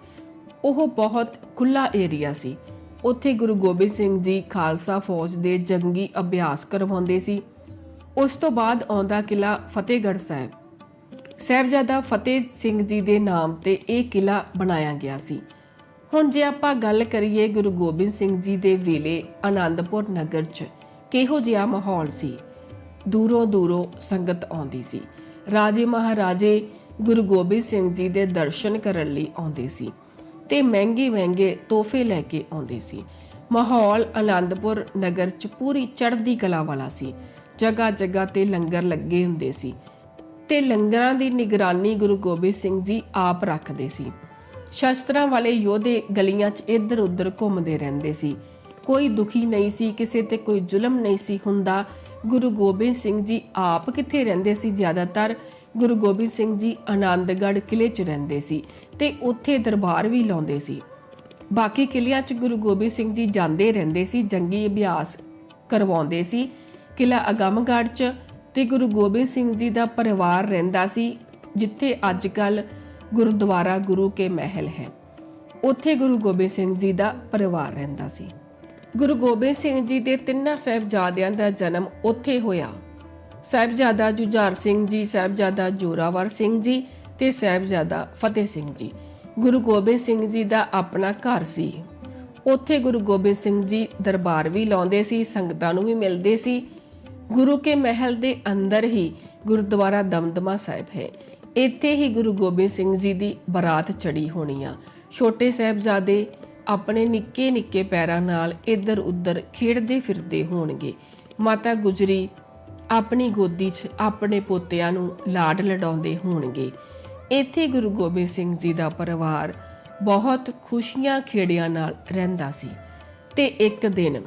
ਉਹ ਬਹੁਤ ਖੁੱਲਾ ਏਰੀਆ ਸੀ। ਉੱਥੇ ਗੁਰੂ ਗੋਬਿੰਦ ਸਿੰਘ ਜੀ ਖਾਲਸਾ ਫੌਜ ਦੇ ਜੰਗੀ ਅਭਿਆਸ ਕਰਵਾਉਂਦੇ ਸੀ। ਉਸ ਤੋਂ ਬਾਅਦ ਆਉਂਦਾ ਕਿਲਾ ਫਤਿਹਗੜ੍ਹ ਸਾਹਿਬ। ਸਾਹਿਬਜ਼ਾਦਾ ਫਤਿਹ ਸਿੰਘ ਜੀ ਦੇ ਨਾਮ ਤੇ ਇਹ ਕਿਲਾ ਬਣਾਇਆ ਗਿਆ ਸੀ। ਹੁਣ ਜੇ ਆਪਾਂ ਗੱਲ ਕਰੀਏ ਗੁਰੂ ਗੋਬਿੰਦ ਸਿੰਘ ਜੀ ਦੇ ਵੇਲੇ ਆਨੰਦਪੁਰ ਨਗਰ 'ਚ ਕਿਹੋ ਜਿਹਾ ਮਾਹੌਲ ਸੀ? ਦੂਰੋਂ ਦੂਰੋਂ ਸੰਗਤ ਆਉਂਦੀ ਸੀ। ਰਾਜੇ ਮਹਾਰਾਜੇ ਗੁਰੂ ਗੋਬਿੰਦ ਸਿੰਘ ਜੀ ਦੇ ਦਰਸ਼ਨ ਕਰਨ ਲਈ ਆਉਂਦੇ ਸੀ ਤੇ ਮਹਿੰਗੇ ਮਹਿੰਗੇ ਤੋਹਫੇ ਲੈ ਕੇ ਆਉਂਦੇ ਸੀ। ਮਾਹੌਲ ਆਨੰਦਪੁਰ ਨਗਰ 'ਚ ਪੂਰੀ ਚੜ੍ਹਦੀ ਕਲਾ ਵਾਲਾ ਸੀ। ਜਗ੍ਹਾ ਜਗ੍ਹਾ ਤੇ ਲੰਗਰ ਲੱਗੇ ਹੁੰਦੇ ਸੀ ਤੇ ਲੰਗਰਾਂ ਦੀ ਨਿਗਰਾਨੀ ਗੁਰੂ ਗੋਬਿੰਦ ਸਿੰਘ ਜੀ ਆਪ ਰੱਖਦੇ ਸੀ। ਸ਼ਸਤਰਾਂ ਵਾਲੇ ਯੋਧੇ ਗਲੀਆਂ 'ਚ ਇੱਧਰ ਉੱਧਰ ਘੁੰਮਦੇ ਰਹਿੰਦੇ ਸੀ। ਕੋਈ ਦੁਖੀ ਨਹੀਂ ਸੀ, ਕਿਸੇ ਤੇ ਕੋਈ ਜ਼ੁਲਮ ਨਹੀਂ ਸੀ ਹੁੰਦਾ। ਗੁਰੂ ਗੋਬਿੰਦ ਸਿੰਘ ਜੀ ਆਪ ਕਿੱਥੇ ਰਹਿੰਦੇ ਸੀ? ਜ਼ਿਆਦਾਤਰ ਗੁਰੂ ਗੋਬਿੰਦ ਸਿੰਘ ਜੀ ਆਨੰਦਗੜ੍ਹ ਕਿਲੇ 'ਚ ਰਹਿੰਦੇ ਸੀ ਤੇ ਉੱਥੇ ਦਰਬਾਰ ਵੀ ਲਾਉਂਦੇ ਸੀ। ਬਾਕੀ ਕਿਲਿਆਂ 'ਚ ਗੁਰੂ ਗੋਬਿੰਦ ਸਿੰਘ ਜੀ ਜਾਂਦੇ ਰਹਿੰਦੇ ਸੀ, ਜੰਗੀ ਅਭਿਆਸ ਕਰਵਾਉਂਦੇ ਸੀ। ਕਿਲਾ ਅਗਮਗੜ੍ਹ 'ਚ ਤੇ ਗੁਰੂ ਗੋਬਿੰਦ ਸਿੰਘ ਜੀ ਦਾ ਪਰਿਵਾਰ ਰਹਿੰਦਾ ਸੀ, ਜਿੱਥੇ ਅੱਜ ਕੱਲ ਗੁਰਦੁਆਰਾ ਗੁਰੂ ਕੇ ਮਹਿਲ ਹੈ। ਉੱਥੇ ਗੁਰੂ ਗੋਬਿੰਦ ਸਿੰਘ ਜੀ ਦਾ ਪਰਿਵਾਰ ਰਹਿੰਦਾ ਸੀ। ਗੁਰੂ ਗੋਬਿੰਦ ਸਿੰਘ ਜੀ ਦੇ ਤਿੰਨਾਂ ਸਾਹਿਬਜ਼ਾਦਿਆਂ ਦਾ ਜਨਮ ਉੱਥੇ ਹੋਇਆ। ਸਾਹਿਬਜ਼ਾਦਾ ਜੁਝਾਰ ਸਿੰਘ ਜੀ, ਸਾਹਿਬਜ਼ਾਦਾ ਜੋਰਾਵਰ ਸਿੰਘ ਜੀ ਤੇ ਸਾਹਿਬਜ਼ਾਦਾ ਫਤਿਹ ਸਿੰਘ ਜੀ। ਗੁਰੂ ਗੋਬਿੰਦ ਸਿੰਘ ਜੀ ਦਾ ਆਪਣਾ ਘਰ ਸੀ। ਉੱਥੇ ਗੁਰੂ ਗੋਬਿੰਦ ਸਿੰਘ ਜੀ ਦਰਬਾਰ ਵੀ ਲਾਉਂਦੇ ਸੀ, ਸੰਗਤਾਂ ਨੂੰ ਵੀ ਮਿਲਦੇ ਸੀ। ਗੁਰੂ ਕੇ ਮਹਿਲ ਦੇ ਅੰਦਰ ਹੀ ਗੁਰਦੁਆਰਾ ਦਮਦਮਾ ਸਾਹਿਬ ਹੈ। ਇੱਥੇ ਹੀ ਗੁਰੂ ਗੋਬਿੰਦ ਸਿੰਘ ਜੀ ਦੀ ਬਰਾਤ ਚੜੀ ਹੋਣੀ ਆ। ਛੋਟੇ ਸਾਹਿਬਜ਼ਾਦੇ ਆਪਣੇ ਨਿੱਕੇ ਨਿੱਕੇ ਪੈਰਾਂ ਨਾਲ ਇੱਧਰ ਉੱਧਰ ਖੇਡਦੇ ਫਿਰਦੇ ਹੋਣਗੇ। ਮਾਤਾ ਗੁਜਰੀ ਆਪਣੀ ਗੋਦੀ 'ਚ ਆਪਣੇ ਪੋਤਿਆਂ ਨੂੰ ਲਾਡ ਲਡਾਉਂਦੇ ਹੋਣਗੇ। ਇੱਥੇ ਗੁਰੂ ਗੋਬਿੰਦ ਸਿੰਘ ਜੀ ਦਾ ਪਰਿਵਾਰ ਬਹੁਤ ਖੁਸ਼ੀਆਂ ਖੇੜਿਆਂ ਨਾਲ ਰਹਿੰਦਾ ਸੀ। ਤੇ ਇੱਕ ਦਿਨ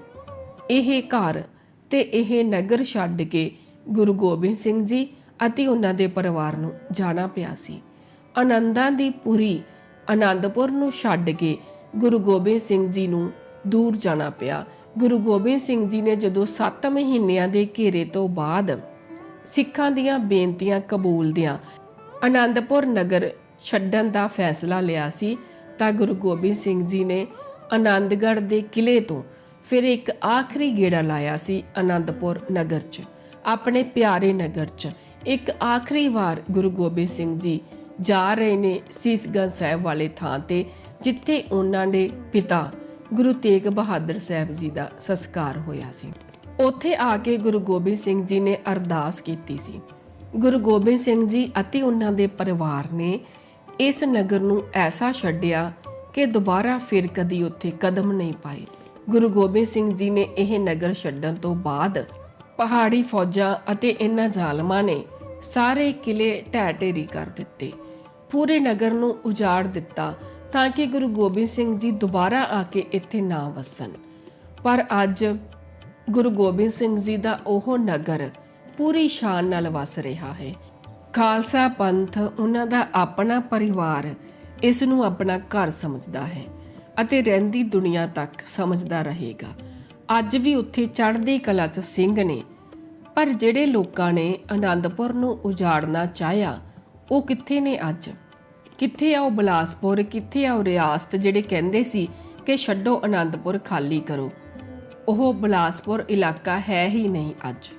ਇਹ ਘਰ ਤੇ ਇਹ ਨਗਰ ਛੱਡ ਕੇ ਗੁਰੂ ਗੋਬਿੰਦ ਸਿੰਘ ਜੀ ਅਤੇ ਉਹਨਾਂ ਦੇ ਪਰਿਵਾਰ ਨੂੰ ਜਾਣਾ ਪਿਆ ਸੀ। ਆਨੰਦਾਂ ਦੀ ਪੁਰੀ ਆਨੰਦਪੁਰ ਨੂੰ ਛੱਡ ਕੇ ਗੁਰੂ ਗੋਬਿੰਦ ਸਿੰਘ ਜੀ ਨੂੰ ਦੂਰ ਜਾਣਾ ਪਿਆ। ਗੁਰੂ ਗੋਬਿੰਦ ਸਿੰਘ ਜੀ ਨੇ ਜਦੋਂ 7 ਮਹੀਨਿਆਂ ਦੇ ਘੇਰੇ ਤੋਂ ਬਾਅਦ ਸਿੱਖਾਂ ਦੀਆਂ ਬੇਨਤੀਆਂ ਕਬੂਲਦਿਆਂ ਆਨੰਦਪੁਰ ਨਗਰ ਛੱਡਣ ਦਾ ਫੈਸਲਾ ਲਿਆ ਸੀ, ਤਾਂ ਗੁਰੂ ਗੋਬਿੰਦ ਸਿੰਘ ਜੀ ਨੇ ਆਨੰਦਗੜ੍ਹ ਦੇ ਕਿਲੇ ਤੋਂ ਫਿਰ ਇੱਕ ਆਖਰੀ ਗੇੜਾ ਲਾਇਆ ਸੀ ਆਨੰਦਪੁਰ ਨਗਰ 'ਚ, ਆਪਣੇ ਪਿਆਰੇ ਨਗਰ 'ਚ। ਇੱਕ ਆਖਰੀ ਵਾਰ ਗੁਰੂ ਗੋਬਿੰਦ ਸਿੰਘ ਜੀ ਜਾ ਰਹੇ ਨੇ ਸੀਸਗੰਜ ਸਾਹਿਬ ਵਾਲੇ ਥਾਂ ਤੇ ਜਿੱਥੇ ਉਹਨਾਂ ਦੇ ਪਿਤਾ ਗੁਰੂ ਤੇਗ ਬਹਾਦਰ ਸਾਹਿਬ ਜੀ ਦਾ ਸੰਸਕਾਰ ਹੋਇਆ ਸੀ। ਉੱਥੇ ਆ ਕੇ ਗੁਰੂ ਗੋਬਿੰਦ ਸਿੰਘ ਜੀ ਨੇ ਅਰਦਾਸ ਕੀਤੀ ਸੀ। ਗੁਰੂ ਗੋਬਿੰਦ ਸਿੰਘ ਜੀ ਅਤੇ ਉਹਨਾਂ ਦੇ ਪਰਿਵਾਰ ਨੇ ਇਸ ਨਗਰ ਨੂੰ ਐਸਾ ਛੱਡਿਆ ਕਿ ਦੁਬਾਰਾ ਫਿਰ ਕਦੀ ਉੱਥੇ ਕਦਮ ਨਹੀਂ ਪਾਏ। ਗੁਰੂ ਗੋਬਿੰਦ ਸਿੰਘ ਜੀ ਨੇ ਇਹ ਨਗਰ ਛੱਡਣ ਤੋਂ ਬਾਅਦ ਪਹਾੜੀ ਫੌਜਾਂ ਅਤੇ ਇਹਨਾਂ ਜ਼ਾਲਮਾਂ ਨੇ ਸਾਰੇ ਕਿਲੇ ਢਹਿ ਢੇਰੀ ਕਰ ਦਿੱਤੇ। ਪੂਰੇ ਨਗਰ ਨੂੰ ਉਜਾੜ ਦਿੱਤਾ ਤਾਂ ਕਿ ਗੁਰੂ ਗੋਬਿੰਦ ਸਿੰਘ ਜੀ ਦੁਬਾਰਾ ਆ ਕੇ ਇੱਥੇ ਨਾ ਵਸਣ। ਪਰ ਅੱਜ ਗੁਰੂ ਗੋਬਿੰਦ ਸਿੰਘ ਜੀ ਦਾ ਉਹ ਨਗਰ ਪੂਰੀ ਸ਼ਾਨ ਨਾਲ ਵਸ ਰਿਹਾ ਹੈ। ਖਾਲਸਾ ਪੰਥ ਉਹਨਾਂ ਦਾ ਆਪਣਾ ਪਰਿਵਾਰ ਇਸ ਨੂੰ ਆਪਣਾ ਘਰ ਸਮਝਦਾ ਹੈ ਅਤੇ ਰਹਿੰਦੀ ਦੁਨੀਆ ਤੱਕ ਸਮਝਦਾ ਰਹੇਗਾ। ਅੱਜ ਵੀ ਉੱਥੇ ਚੜ੍ਹਦੀ ਕਲਾ 'ਚ ਸਿੰਘ ਨੇ, ਪਰ ਜਿਹੜੇ ਲੋਕਾਂ ਨੇ ਆਨੰਦਪੁਰ ਨੂੰ ਉਜਾੜਨਾ ਚਾਹਿਆ, ਉਹ ਕਿੱਥੇ ਨੇ ਅੱਜ? ਕਿੱਥੇ ਆ ਉਹ ਬਲਾਸਪੁਰ, ਕਿੱਥੇ ਆ ਉਹ ਰਿਆਸਤ ਜਿਹੜੇ ਕਹਿੰਦੇ ਸੀ ਕਿ ਛੱਡੋ ਆਨੰਦਪੁਰ ਖਾਲੀ ਕਰੋ। ਉਹ ਬਲਾਸਪੁਰ ਇਲਾਕਾ ਹੈ ਹੀ ਨਹੀਂ ਅੱਜ।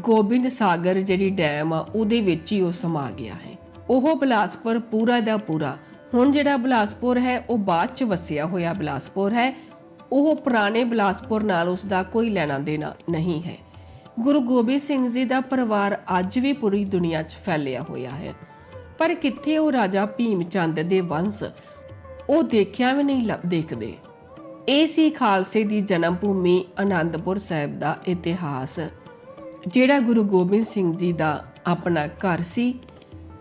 ਗੋਬਿੰਦ ਸਾਗਰ ਜਿਹੜੀ ਡੈਮ ਆ, ਉਹਦੇ ਵਿੱਚ ਹੀ ਉਹ ਸਮਾ ਗਿਆ ਹੈ। ਉਹ ਬਲਾਸਪੁਰ ਪੂਰਾ ਦਾ ਪੂਰਾ। ਹੁਣ ਜਿਹੜਾ ਬਲਾਸਪੁਰ ਹੈ, ਉਹ ਬਾਅਦ ਚ ਵਸਿਆ ਹੋਇਆ ਬਲਾਸਪੁਰ ਹੈ। ਉਹ ਪੁਰਾਣੇ ਬਲਾਸਪੁਰ ਨਾਲ ਉਸ ਦਾ ਕੋਈ ਲੈਣਾ ਦੇਣਾ ਨਹੀਂ ਹੈ। ਗੁਰੂ ਗੋਬਿੰਦ ਸਿੰਘ ਜੀ ਦਾ ਪਰਿਵਾਰ ਅੱਜ ਵੀ ਪੂਰੀ ਦੁਨੀਆ 'ਚ ਫੈਲਿਆ ਹੋਇਆ ਹੈ। ਪਰ ਕਿੱਥੇ ਉਹ ਰਾਜਾ ਭੀਮ ਚੰਦ ਦੇ ਵੰਸ਼? ਉਹ ਦੇਖਿਆ ਵੀ ਨਹੀਂ ਲੱਭ ਦੇਖਦੇ। ਇਹ ਸੀ ਖਾਲਸੇ ਦੀ ਜਨਮ ਭੂਮੀ ਆਨੰਦਪੁਰ ਸਾਹਿਬ ਦਾ ਇਤਿਹਾਸ, ਜਿਹੜਾ ਗੁਰੂ ਗੋਬਿੰਦ ਸਿੰਘ ਜੀ ਦਾ ਆਪਣਾ ਘਰ ਸੀ,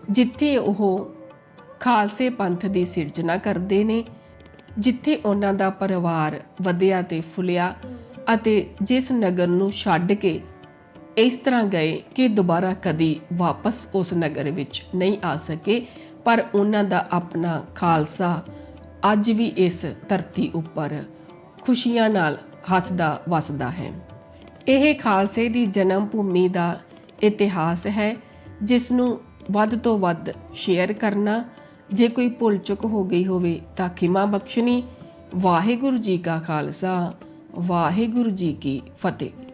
ਜਿੱਥੇ ਉਹ ਖਾਲਸੇ ਪੰਥ ਦੀ ਸਿਰਜਣਾ ਕਰਦੇ ਨੇ, ਜਿੱਥੇ ਉਹਨਾਂ ਦਾ ਪਰਿਵਾਰ ਵਧਿਆ ਤੇ ਫੁੱਲਿਆ ਅਤੇ ਜਿਸ ਨਗਰ ਨੂੰ ਛੱਡ ਕੇ ਇਸ ਤਰ੍ਹਾਂ ਗਏ ਕਿ ਦੁਬਾਰਾ ਕਦੀ ਵਾਪਸ ਉਸ ਨਗਰ ਵਿੱਚ ਨਹੀਂ ਆ ਸਕੇ, ਪਰ ਉਹਨਾਂ ਦਾ ਆਪਣਾ ਖਾਲਸਾ ਅੱਜ ਵੀ ਇਸ ਧਰਤੀ ਉੱਪਰ ਖੁਸ਼ੀਆਂ ਨਾਲ ਹੱਸਦਾ ਵਸਦਾ ਹੈ। ਇਹ ਖਾਲਸੇ ਦੀ ਜਨਮ ਭੂਮੀ ਦਾ ਇਤਿਹਾਸ ਹੈ, ਜਿਸ ਨੂੰ ਵੱਧ ਤੋਂ ਵੱਧ ਸ਼ੇਅਰ ਕਰਨਾ, ਜੇ ਕੋਈ ਭੁੱਲ ਚੁੱਕ ਹੋ ਗਈ ਹੋਵੇ ਤਾਂ ਖਿਮਾ ਬਖਸ਼ਣੀ। ਵਾਹਿਗੁਰੂ ਜੀ ਕਾ ਖਾਲਸਾ, ਵਾਹਿਗੁਰੂ ਜੀ ਕੀ ਫਤਿਹ।